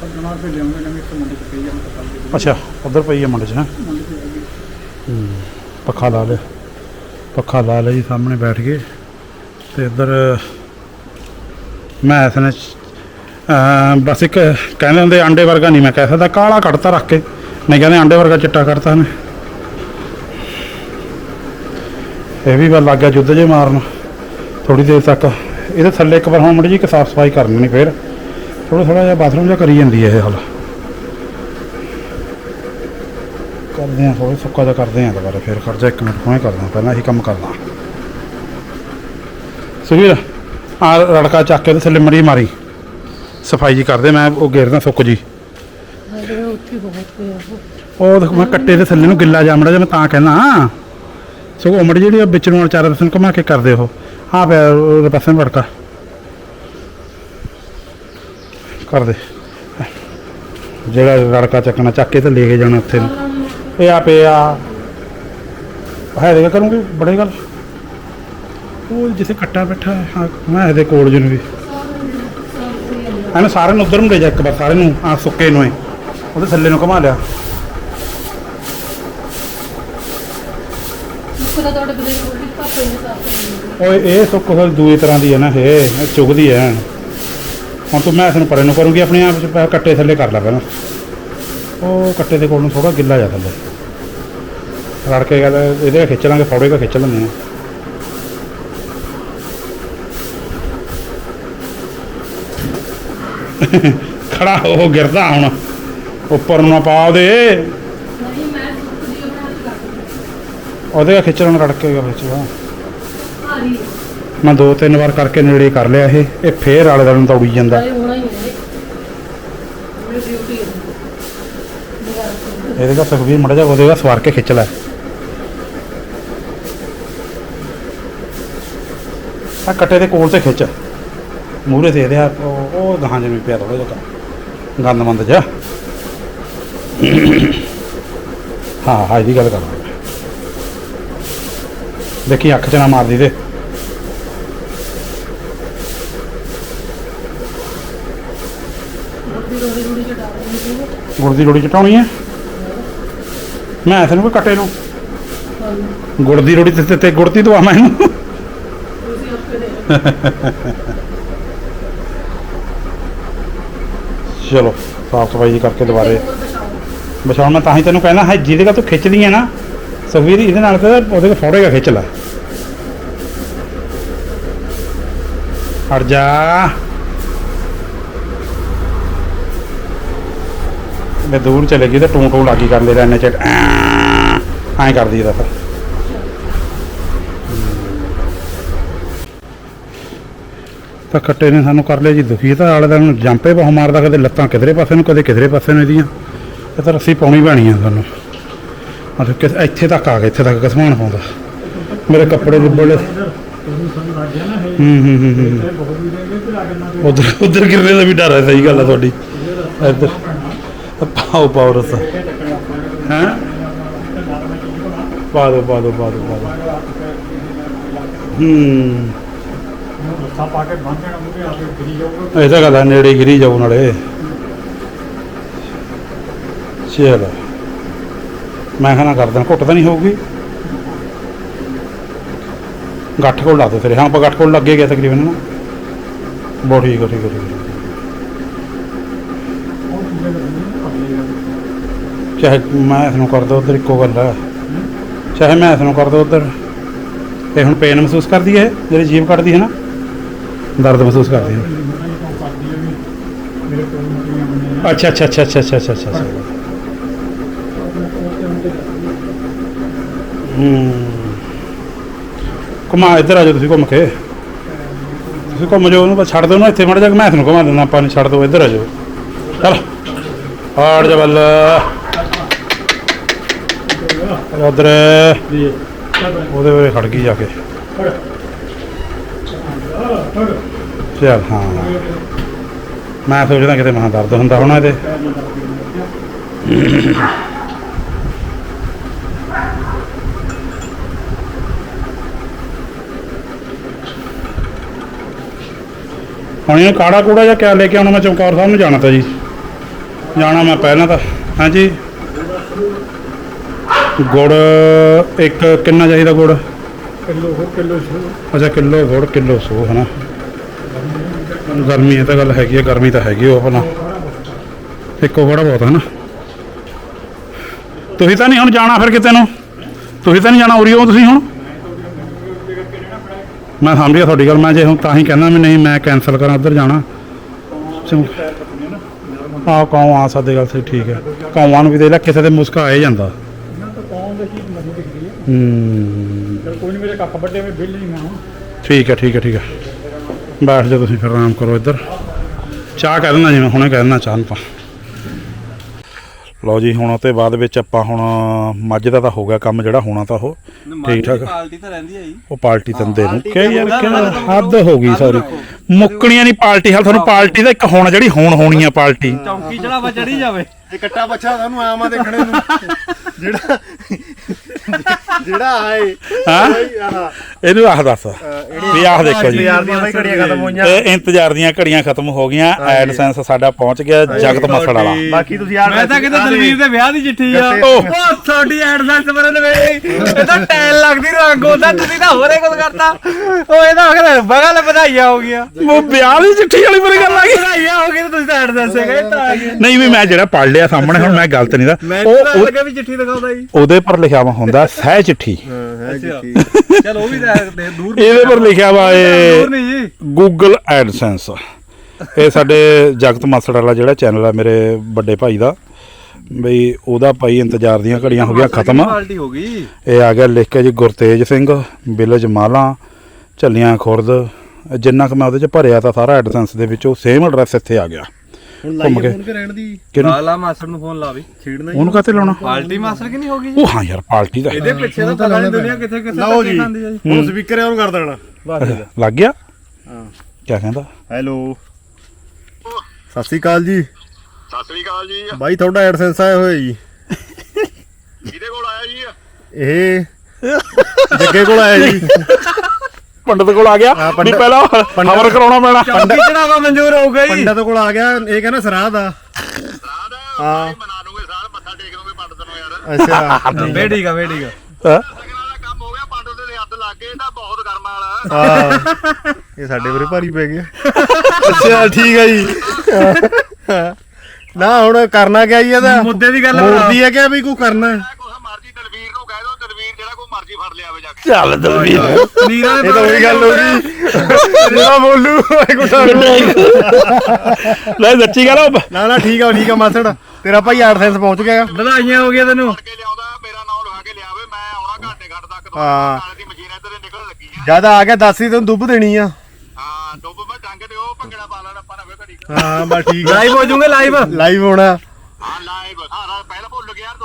ਪਰ ਜਮਾਰ ਲਿਆਉਂਗੇ ਨਵੇਂ ਇੱਕ ਮੁੰਡੇ ਤੇ ਪਈ ਜਾਂ ਤਾਂ ਕੱਲ ਅੱਛਾ, ਉਧਰ ਪਈ ਆ ਮੰਡ 'ਚ ਹੈਂ, ਪੱਖਾ ਲਾ ਲਿਆ। ਪੱਖਾ ਲਾ ਲਿਆ ਜੀ, ਸਾਹਮਣੇ ਬੈਠ ਗਏ। ਤੇ ਇੱਧਰ, ਮੈਂ ਇਸਨੇ ਅਮ ਬਸ ਇੱਕ ਕਹਿੰਦੇ ਹੁੰਦੇ ਆਂਡੇ ਵਰਗਾ ਨਹੀਂ ਮੈਂ ਕਹਿ ਸਕਦਾ, ਕਾਲਾ ਕੱਢਤਾ ਰੱਖ ਕੇ। ਨਹੀਂ ਕਹਿੰਦੇ ਆਂਡੇ ਵਰਗਾ ਚਿੱਟਾ ਕੱਢਤਾ ਨੇ ਇਹ ਵੀ ਵੱਲ ਲੱਗ ਗਿਆ ਜੁੱਧ ਜੇ ਮਾਰਨ। ਥੋੜੀ ਦੇਰ ਤੱਕ ਇਹਦੇ ਥੱਲੇ ਇੱਕ ਵਾਰ ਹੁਣ ਮੜੀ ਜੀ ਇੱਕ ਸਾਫ਼ ਸਫ਼ਾਈ ਕਰਨੀ ਨਹੀਂ ਫੇਰ। ਥੋੜਾ ਥੋੜਾ ਜਿਹਾ ਬਾਥਰੂਮ ਜਿਹਾ ਕਰੀ ਜਾਂਦੀ ਹੈ ਇਹ ਹਾਲ। ਕਰਦੇ ਆ ਥੋੜਾ ਸੁੱਕਾ ਜਿਹਾ ਕਰਦੇ ਆ ਦੁਬਾਰਾ ਫੇਰ। ਜਾ ਇੱਕ ਮਿੰਟ ਹੁਣੇ ਕਰਦਾ ਪਹਿਲਾਂ ਇਹੀ ਕੰਮ ਕਰਦਾ। ਸੁਖੀਰ ਆ ਰੜਕਾ ਚੱਕ ਕੇ ਤੇ ਥੱਲੇ ਮਰੀ ਮਾਰੀ। ਸਫ਼ਾਈ ਜੀ ਕਰਦੇ ਮੈਂ ਉਹ ਗੇਰਦਾ ਸੁੱਕ ਜੀ। ਉਹ ਦੇਖੋ ਮੈਂ ਕੱਟੇ ਦੇ ਥੱਲੇ ਨੂੰ ਗਿੱਲਾ ਜਾਮੜਾ ਜਿਹਾ ਮੈਂ ਤਾਂ ਕਹਿੰਦਾ ਸੋ ਉਹ ਮੜੀ ਜਿਹੜੀ ਵਿੱਚ ਨੂੰ ਚਾਰ ਰਸਨ ਘੁਮਾ ਕੇ ਕਰਦੇ ਉਹ। ਹਾਂ ਪਿਆ ਉਹਦੇ ਪਾਸੇ ਨੂੰ ਵੜਕਾ ਕਰ ਦੇ। ਜਿਹੜਾ ਰੜਕਾ ਚੱਕਣਾ ਚੱਕ ਕੇ ਤੇ ਲੈ ਕੇ ਜਾਣਾ ਉੱਥੇ ਨੂੰ। ਇਹ ਆ। ਪਿਆ ਹੈ ਦੇਗਾ ਕਰੂੰਗੀ ਬੜੇ ਗੱਲ। ਉਹ ਜਿੱਥੇ ਕੱਟਾ ਬੈਠਾ ਹੈ, ਹਾਂ ਮੈਂ ਇਹਦੇ ਕੋਲ ਜਿਹਨੂੰ ਵੀ। ਇਹਨੂੰ ਸਾਰਿਆਂ ਨੂੰ ਉਧਰ ਨੂੰ ਲੈ ਜਾ ਇੱਕ ਵਾਰ ਸਾਰੇ ਨੂੰ। ਆ ਸੁੱਕੇ ਨੂੰ ਉਹਦੇ ਥੱਲੇ ਨੂੰ ਘੁਮਾ ਲਿਆ। ਮੁੱਕਦਾ ਤੁਹਾਡੇ ਬਦੇ ਕੋਲ ਕੋਈ ਨਹੀਂ ਸਾਫ਼ ਓਏ, ਇਹ ਸੁੱਕ ਹੋਈ ਦੂਈ ਤਰ੍ਹਾਂ ਦੀ ਹੈ ਨਾ ਇਹ ਇਹ ਚੁਗਦੀ ਹੈ ਹੁਣ ਤੂੰ ਮੈਂ ਇਸ ਨੂੰ ਪਰੇ ਨੂੰ ਕਰੂੰਗੀ, ਆਪਣੇ ਆਪ ਚ ਪੈ- ਕੱਟੇ ਥੱਲੇ ਕਰ ਲੈ ਪਹਿਲਾਂ। ਉਹ ਕੱਟੇ ਦੇ ਕੋਲ ਨੂੰ ਥੋੜਾ ਗਿੱਲਾ ਜਾ ਥੱਲੇ। ਰੜ ਕੇ ਗੱਲ ਇਹਦੇ ਖਿੱਚ ਲਾਂਗੇ, ਫੌੜੇ ਕਾ ਖਿੱਚ ਲੈਂਦੇ ਆ। ਖੜਾ ਹੋ, ਗਿਰਦਾ ਹੁਣ। ਉੱਪਰ ਨੂੰ ਨਾ ਪਾ ਦੇ ਨਹੀਂ ਮੈਂ ਸੁੱਕਦੀ ਬਣਾ ਕੇ ਕੱਟ ਉਹਦੇ ਕਾ ਖਿੱਚ ਲੈਣ ਰੜ ਕੇ ਵਿੱਚ ਵਾ ਮੈਂ ਦੋ ਤਿੰਨ ਵਾਰ ਕਰਕੇ ਨੇੜੇ ਕਰ ਲਿਆ ਇਹ ਇਹ ਫੇਰ ਆਲੇ ਦੁਆਲੇ ਨੂੰ ਦੌੜੀ ਜਾਂਦਾ। ਇਹਦੇ ਦਾ ਸੁਖਵੀਰ ਮੜਾ ਜਾ ਉਹਦੇ ਦਾ ਸਵਾਰ ਕੇ ਖਿੱਚ ਲੈ। ਆ ਕੱਟੇ ਦੇ ਕੋਲ ਤੇ ਖਿੱਚ। ਮੂਰੇ ਤੇ ਇਹਦੇ ਆ ਉਹ ਗਾਹਾਂ ਜਿਵੇਂ ਪਿਆ ਥੋੜਾ ਜਿਹਾ ਗੰਦ ਮੰਦ ਜਾ ਹਾਂ ਹਾਂ ਇਹਦੀ ਗੱਲ ਕਰ। ਦੇਖੀ ਅੱਖ ਚ ਨਾ ਮਾਰਦੀ ਤੇ। ਗੁੜ ਦੀ ਰੋਟੀ ਚਟਾਉਣੀ ਹੈ। ਮੈਂ ਇਸ ਨੂੰ ਕੋਈ ਕੱਟੇ ਨੂੰ। ਗੁੜ ਦੀ ਰੋਟੀ ਤੇ ਤੇ ਗੁੜ ਦੀ ਦਵਾ ਮੈਂ ਇਹਨੂੰ। ਚਲੋ, ਸਾਫ਼ ਸਫ਼ਾਈ ਜੀ ਕਰਕੇ ਦੁਬਾਰੇ। ਹੋਰ ਮੈਂ ਤਾਂ ਹੀ ਤੈਨੂੰ ਕਹਿੰਦਾ ਹੈ, ਜਿਹਦੇ ਕਾ ਤੂੰ ਖਿੱਚਦੀ ਹੈ ਨਾ ਸੁਖਵੀਰ ਇਹਦੇ ਨਾਲ ਤਾਂ ਉਹਦੇ ਕੋ ਖਿੱਚ ਲੈ। ਹਟ ਜਾ। ਮੈਂ ਦੂਰ ਚਲੇ ਗਈ ਤੇ ਟੂੰ ਟੂੰ ਲਾਗੀ ਕਰ ਲੈ ਇੰਨੇ ਚ ਐਂ ਕਰਦੀ ਇਹਦਾ ਫਿਰ। ਤਾਂ ਕੱਟੇ ਨੇ ਸਾਨੂੰ ਕਰ ਲਿਆ ਜੀ, ਦੁਖੀ ਤਾਂ ਆਲੇ ਦਾ ਨੂੰ ਜੰਪੇ ਬਹੁ ਮਾਰਦਾ, ਕਦੇ ਲੱਤਾਂ ਕਿਧਰੇ ਪਾਸੇ ਨੂੰ, ਕਦੇ ਕਿਧਰੇ ਪਾਸੇ ਨੂੰ ਇਹਦੀਆਂ। ਇਹ ਤਾਂ ਰੱਸੀ ਪਾਉਣੀ ਪੈਣੀ ਆ ਸਾਨੂੰ। ਮਤਲਬ ਕਿ ਇੱਥੇ ਤੱਕ ਆ ਗਏ ਇੱਥੇ ਤੱਕ ਕਸਮਾਨ ਪਾਉਂਦਾ। ਮੇਰੇ ਕੱਪੜੇ ਦੇ ਇਹ ਹੂੰ ਹੂੰ ਹੂੰ ਹੂੰ। ਉਧਰ ਉਧਰ ਗਿਰਨੇ ਦਾ ਵੀ ਡਰ ਹੈ, ਸਹੀ ਗੱਲ ਹੈ ਤੁਹਾਡੀ। ਇੱਧਰ। ਪਾਓ ਪਾਓ ਰਸ। ਹੈ? ਪਾ ਦੋ ਪਾ ਦੋ ਪਾ ਦੋ ਪਾ ਦੋ। ਹੂੰ। ਰੱਸਾ ਪਾ ਕੇ ਬੰਨ ਦੇਣਾ ਮੂਰੇ ਆ ਗਿਰੀ ਜਾਊਗਾ ਇਹ ਤਾਂ ਗੱਲ ਹੈ ਨੇੜੇ ਗਿਰੀ ਜਾਊ ਨਾਲੇ। ਚਲ ਮੈਂ ਖਾਣਾ ਕਰਦਾ ਘੁੱਟ ਤਾਂ ਨਹੀਂ ਹੋਊਗੀ। ਗੱਠ ਕੋਲ ਲਾ ਦੋ ਫਿਰ। ਹਾਂ, ਆਪਾਂ ਗੱਠ ਕੋਲ ਲੱਗੇ ਗਿਆ ਤਕਰੀਬਨ ਨਾ। ਬਹੁਤ ਠੀਕ ਹੈ ਠੀਕ ਹੈ ਠੀਕ ਹੈ ਚਾਹੇ ਮੈਂ ਇਸ ਨੂੰ ਕਰ ਦੋ ਉਧਰ, ਇੱਕੋ ਗੱਲ ਹੈ ਚਾਹੇ ਮੈਂ ਇਸ ਨੂੰ ਕਰ ਦੋ ਉਧਰ। ਇਹ ਹੁਣ ਪੇਨ ਮਹਿਸੂਸ ਕਰਦੀ ਹੈ, ਜਿਹੜੀ ਜੀਭ ਕੱਢਦੀ ਹੈ ਨਾ। ਦਰਦ ਮਹਿਸੂਸ ਕਰਦੀ ਹੈ। ਅੱਛਾ ਅੱਛਾ ਅੱਛਾ ਅੱਛਾ ਅੱਛਾ ਅੱਛਾ ਅੱਛਾ ਅੱਛਾ। ਹੂੰ। ਘੁਮਾ ਇੱਧਰ ਆ ਜਾਓ, ਤੁਸੀਂ ਘੁੰਮ ਕੇ। ਤੁਸੀਂ ਘੁੰਮ ਜਾਓ ਉਹਨੂੰ, ਬਸ ਛੱਡ ਦਿਓ ਨਾ ਇੱਥੇ, ਮੜ ਜਾ ਕੇ ਮੈਂ ਤੁਹਾਨੂੰ ਘੁਮਾ ਦਿੰਦਾ, ਆਪਾਂ ਨੂੰ ਛੱਡ ਦਿਓ, ਇੱਧਰ ਆ ਜਾਓ। ਚੱਲ। ਹਾੜ ਜਾ ਬੱਲ ਉਧਰ। ਉਹਦੇ ਵੇਲੇ ਖੜ ਗਈ ਜਾ ਕੇ। ਫੜ ਚੱਲ, ਹਾਂ। ਮੈਂ ਸੋਚਦਾ ਕਿਤੇ ਮਹਾਂ ਦਰਦ ਹੁੰਦਾ ਹੋਣਾ ਇਹਦੇ। ਹੁਣ ਇਹ ਕਾੜਾ ਕੂੜਾ ਜਾਂ ਕਿਆ ਲੈ ਕੇ ਆਉਣਾ ਮੈਂ ਚਮਕੌਰ ਸਾਹਿਬ ਨੂੰ ਜਾਣਾ ਤਾਂ ਜੀ। ਜਾਣਾ ਮੈਂ ਪਹਿਲਾਂ ਤਾਂ। ਹਾਂਜੀ ਗੁੜ ਇੱਕ ਕਿੰਨਾ ਚਾਹੀਦਾ ਗੁੜ? ਕਿਲੋ ਹੋ ਕਿਲੋ ਛੋ ਅੱਛਾ ਕਿਲੋ ਗੁੜ ਕਿਲੋ ਸੋ ਹਨਾ। ਗਰਮੀ ਇਹ ਤਾਂ ਗੱਲ ਹੈਗੀ ਹੈ ਗਰਮੀ ਤਾਂ ਹੈਗੀ ਉਹ ਆਪਣਾ ਇੱਕੋ ਬੜਾ ਬਹੁਤ ਹੈ ਨਾ ਤੁਸੀਂ ਤਾਂ ਨਹੀਂ ਹੁਣ ਜਾਣਾ ਫਿਰ ਕਿਤੇ ਨੂੰ? ਤੁਸੀਂ ਤਾਂ ਨਹੀਂ ਜਾਣਾ ਉਰੀਓ ਤੁਸੀਂ ਹੁਣ? ਮੈਂ ਸਮਝ ਗਿਆ ਤੁਹਾਡੀ ਗੱਲ ਮੈਂ ਜੇ ਹੁਣ ਤਾਂ ਹੀ ਕਹਿੰਦਾ ਵੀ ਨਹੀਂ ਮੈਂ ਕੈਨਸਲ ਕਰਾਂ ਉੱਧਰ ਜਾਣਾ। ਆ ਕੌਂ ਆ ਸਾਡੇ ਗੱਲ ਸੇ ਠੀਕ ਹੈ। ਕੌਆਂ ਨੂੰ ਵੀ ਦੇ ਲੈ ਕਿਸੇ ਦੇ ਮੁਸਕਾ ਆ ਹੀ ਜਾਂਦਾ। ਹੈ। ਕੋਈ ਨਹੀਂ ਮੇਰੇ ਕੱਪ ਵੱਡੇ ਬਿੱਲ ਨਹੀਂ ਮੈਂ ਹੁਣ। ਠੀਕ ਹੈ ਠੀਕ ਹੈ ਠੀਕ ਹੈ। ਬੈਠ ਜਾ ਤੁਸੀਂ ਫਿਰ ਆਰਾਮ ਕਰੋ ਇੱਧਰ। ਚਾਹ ਕਹਿ ਦਿੰਦਾ ਜਿਵੇਂ ਹੁਣੇ ਕਹਿ ਦਿੰਦਾ ਚਾਹ ਨੂੰ ਤਾਂ ਲਓ ਜੀ ਹੁਣ ਤੇ ਬਾਅਦ ਵਿੱਚ ਆਪਾਂ ਹੁਣ ਮੱਝ ਦਾ ਤਾਂ ਹੋ ਗਿਆ ਕੰਮ ਜਿਹੜਾ ਹੋਣਾ ਤਾਂ ਉਹ। ਠੀਕ ਠਾਕ। ਪਾਰਟੀ ਤਾਂ ਰਹਿੰਦੀ ਹੈ ਜੀ। ਉਹ ਪਾਰਟੀ ਤੰਦੇ ਨੂੰ। ਕਿ ਯਾਰ ਹੱਦ ਹੋ ਗਈ ਸੌਰੀ। ਮੁੱਕਣੀਆਂ ਨਹੀਂ ਪਾਰਟੀ ਹਾਲ ਤੁਹਾਨੂੰ ਪਾਰਟੀ ਦਾ ਇੱਕ ਹੁਣ ਜਿਹੜੀ ਹੁਣ ਹੋਣੀ ਆ ਪਾਰਟੀ ਚੌਂਕੀ ਚੜਾਵਾ ਚੜੀ ਜਾਵੇ। ਇਹ ਕੱਟਾ ਬੱਚਾ ਤੁਹਾਨੂੰ ਆਵਾਂ ਦੇਖਣੇ ਨੂੰ। ਜਿਹੜਾ ਜਿਹੜਾ ਆਏ। ਹਾਂ? ਇਹਨੂੰ ਆਹ ਦੱਸ। ਵੀ ਆਹ ਦੇਖੋ ਜੀ। ਯਾਰ ਦੀਆਂ ਬਾਈ ਘੜੀਆਂ ਖਤਮ ਹੋਈਆਂ। ਇਹ ਇੰਤਜ਼ਾਰ ਦੀਆਂ ਘੜੀਆਂ ਖਤਮ ਹੋ ਗਈਆਂ। ਐਡਸੈਂਸ ਸਾਡਾ ਪਹੁੰਚ ਗਿਆ ਜਗਤ ਮਸੜ ਵਾਲਾ। ਬਾਕੀ ਤੁਸੀਂ ਯਾਰ ਮੈਂ ਤਾਂ ਕਿਤੇ ਦਲਵੀਰ ਦੇ ਵਿਆਹ ਦੀ ਚਿੱਠੀ ਆ। ਉਹ ਤੁਹਾਡੀ ਐਡਸੈਂਸ ਮਰਨ ਵੇ ਇਹ ਤਾਂ ਟੈਲ ਲੱਗਦੀ ਰੰਗ ਉਹਦਾ ਤੁਸੀਂ ਤਾਂ ਹੋਰੇ ਕੁਝ ਕਰਤਾ। ਉਹ ਇਹਦਾ ਅਗਰ ਬਗਲ ਵਧਾਈਆਂ ਹੋ ਗਈਆਂ। ਉਹ ਵਿਆਹ ਦੀ ਚਿੱਠੀ ਵਾਲੀ ਮੇਰੀ ਗੱਲ ਆ ਗਈ। ਵਧਾਈਆਂ ਹੋ ਗਈਆਂ ਤੁਸੀਂ ਤਾਂ ਤਾਂ ਆ ਗਏ ਨਹੀਂ ਵੀ ਮੈਂ ਜਿਹੜਾ ਪੜ ਲਿਆ ਸਾਹਮਣੇ ਹੁਣ ਮੈਂ ਗਲਤ ਨਹੀਂ ਦਾ ਉਹ ਉਹ- ਲੱਗਾ ਵੀ ਚਿੱਠੀ ਦਿਖਾਉਂਦਾ ਜੀ। ਉਹਦੇ ਪਰ ਲਿਖਿਆ ਵਾ ਹੁੰਦਾ ਸਹਿ ਚਿੱਠੀ। ਚਲ ਉਹ ਵੀ ਤਾਂ ਦੇ- ਦੂਰ ਇਹਦੇ ਪਰ ਲਿਖਿਆ ਵਾ ਇਹ ਦੂਰ ਨਹੀਂ ਜੀ। ਗੂਗਲ ਐਡਸੈਂਸ ਇਹ ਸਾਡੇ ਜਗਤ ਮਾਸੜ ਵਾਲਾ ਜਿਹੜਾ ਚੈਨਲ ਆ ਮੇਰੇ ਵੱਡੇ ਭਾਈ ਦਾ ਬਈ ਉਹਦਾ ਭਾਈ ਇੰਤਜ਼ਾਰ ਦੀਆਂ ਘੜੀਆਂ ਹੋ ਗਈਆਂ ਖਤਮ। ਪਾਰਟੀ ਹੋ ਗਈ? ਇਹ ਆ ਗਿਆ ਲਿਖ ਕੇ ਜੀ ਗੁਰਤੇਜ ਸਿੰਘ ਵਿਲੇਜ ਮਾਲਾ ਝੱਲੀਆਂ ਖੁਰਦ ਜਿੰਨਾ ਕੁ ਮੈਂ ਉਹਦੇ ਚ ਭਰਿਆ ਤਾਂ ਸਾਰਾ ਐਡਸੈਂਸ ਦੇ ਵਿੱਚ ਉਹ ਸੇਮ ਐਡਰੈਸ ਇੱਥੇ ਆ ਗਿਆ। ਹੁਣ ਘੁੰਮ ਲਾਈਏ ਕੇ। ਫੋਨ ਰਹਿਣ ਦੀ। ਕਿਹਨੂੰ? ਲਾਲਾ ਮਾਸਟਰ ਨੂੰ ਫੋਨ ਲਾ ਵੀ ਛੇੜਨਾ ਉਹਨੂੰ ਕਾਤੇ ਲਾਉਣਾ? ਪਾਰਟੀ ਮਾਸਟਰ ਕਿ ਨਹੀਂ ਹੋ ਗਈ ਜੀ? ਉਹ ਹਾਂ ਯਾਰ ਪਾਰਟੀ ਦਾ ਇਹਦੇ ਪਿੱਛੇ ਤਾਂ ਪਤਾ ਨਹੀਂ ਦੁਨੀਆ ਕਿੱਥੇ ਕਿੱਥੇ ਲਓ ਜੀ। ਖਾਂਦੀ ਆ ਜੀ। ਹੁਣ ਸਪੀਕਰ ਉਹਨੂੰ ਕਰ ਦੇਣਾ। ਲੱਗ ਗਿਆ? ਹਾਂ। ਕੀ ਕਹਿੰਦਾ? ਹੈਲੋ। ਸਤਿ ਸ਼੍ਰੀ ਅਕਾਲ ਜੀ। ਸਤਿ ਸ੍ਰੀ ਅਕਾਲ ਜੀ। ਬਾਈ ਤੁਹਾਡਾ ਐਡਸੈਂਸ ਆਇਆ ਹੋਇਆ ਜੀ। ਕਿਹਦੇ ਕੋਲ ਆਇਆ ਜੀ? ਇਹ ਜੱਗੇ ਕੋਲ ਆਇਆ ਜੀ। ਪੰਡਤ ਕੋਲ ਆ ਗਿਆ। ਹਾਂ, ਵੀ ਪੰਡਤ- ਪਹਿਲਾਂ ਖਬਰ ਕਰਾਉਣਾ ਪੈਣਾ। ਚੌਂਕੀ ਚੜਾਵਾ ਮਨਜ਼ੂਰ ਹੋ ਗਈ ਪੰਡਤ ਕੋਲ ਆ ਗਿਆ ਇਹ ਕਹਿੰਦਾ ਸਰਾਧ ਆ। ਹਾਂ। ਮੱਥਾ ਟੇਕ ਦੋਗੇ ਪੰਡਤ ਨੂੰ ਯਾਰ। ਅੱਛਾ। ਵੇ ਠੀਕ ਆ ਵੇ ਠੀਕ ਆ ਹੈਂ? ਸਗਨਾਂ ਦਾ ਕੰਮ ਹੋ ਗਿਆ ਪੰਡਤ ਦੇ ਹੱਥ ਲੱਗ ਗਏ ਤਾਂ ਬਹੁਤ ਗਰਮਾ ਵਾਲਾ। ਹਾਂ। ਇਹ ਸਾਡੇ ਵੀਰੇ ਭਾਰੀ ਪੈ ਗਿਆ ਅੱਛਾ ਠੀਕ ਹੈ ਜੀ। ਨਾ ਹੁਣ ਕਰਨਾ ਕਿਆ ਜੀ ਇਹਦਾ? ਮੁੱਦੇ ਦੀ ਗੱਲ ਮੋੜਦੀ ਹੈ ਕਿ ਵੀ ਕੋਈ ਕਰਨਾ? ਹੈ? ਲਿਆਵੇ ਜਾ ਕੇ। ਚੱਲ ਦਲਵੀਰ। ਨੀਰਾ ਇਹ ਤਾਂ ਉਹੀ ਗੱਲ ਹੋ ਗਈ। ਜਿਹੜਾ ਬੋਲੂ ਇਹ ਗੁੱਸਾ ਲੈ ਸੱਚੀ ਗੱਲ ਆ, ਨਾ ਨਾ ਠੀਕ ਆ ਠੀਕ ਆ ਮਾਸੜ। ਤੇਰਾ ਭਾਈ 8 ਸੈਂਸ ਪਹੁੰਚ ਗਿਆ। ਵਧਾਈਆਂ ਹੋ ਗਈਆਂ ਤੈਨੂੰ। ਫੜ ਕੇ ਲਿਆਉਂਦਾ ਮੇਰਾ ਨਾਮ ਲਿਖਾ ਕੇ ਲਿਆਵੇ ਮੈਂ ਆਉਣਾ ਘੰਟੇ ਘੱਟ ਤੱਕ। ਤੋਂ ਹਾਂ। ਨਾਲੇ ਦੀ ਮਸ਼ੀਨ ਇੱਧਰ ਹੀ ਨਿਕਲ ਲੱਗੀ ਆ। ਜਦ ਆ ਗਿਆ ਦੱਸ ਹੀ ਤੈਨੂੰ ਦੁੱਬ ਦੇਣੀ ਆ। ਹਾਂ ਡੁੱਬ ਮੈਂ ਡੰਗ ਦਿਓ ਭੰਗੜਾ ਪਾ ਲੈਣਾ ਆਪਾਂ ਨਾ ਘੜੀ। ਹਾਂ ਬਸ ਠੀਕ ਆ। ਲਾਈਵ ਹੋ ਜਾਊਂਗੇ ਲਾਈਵ ਲਾਈਵ ਹੋਣਾ। ਹਾਂ ਲਾਈਵ ਹਾਂ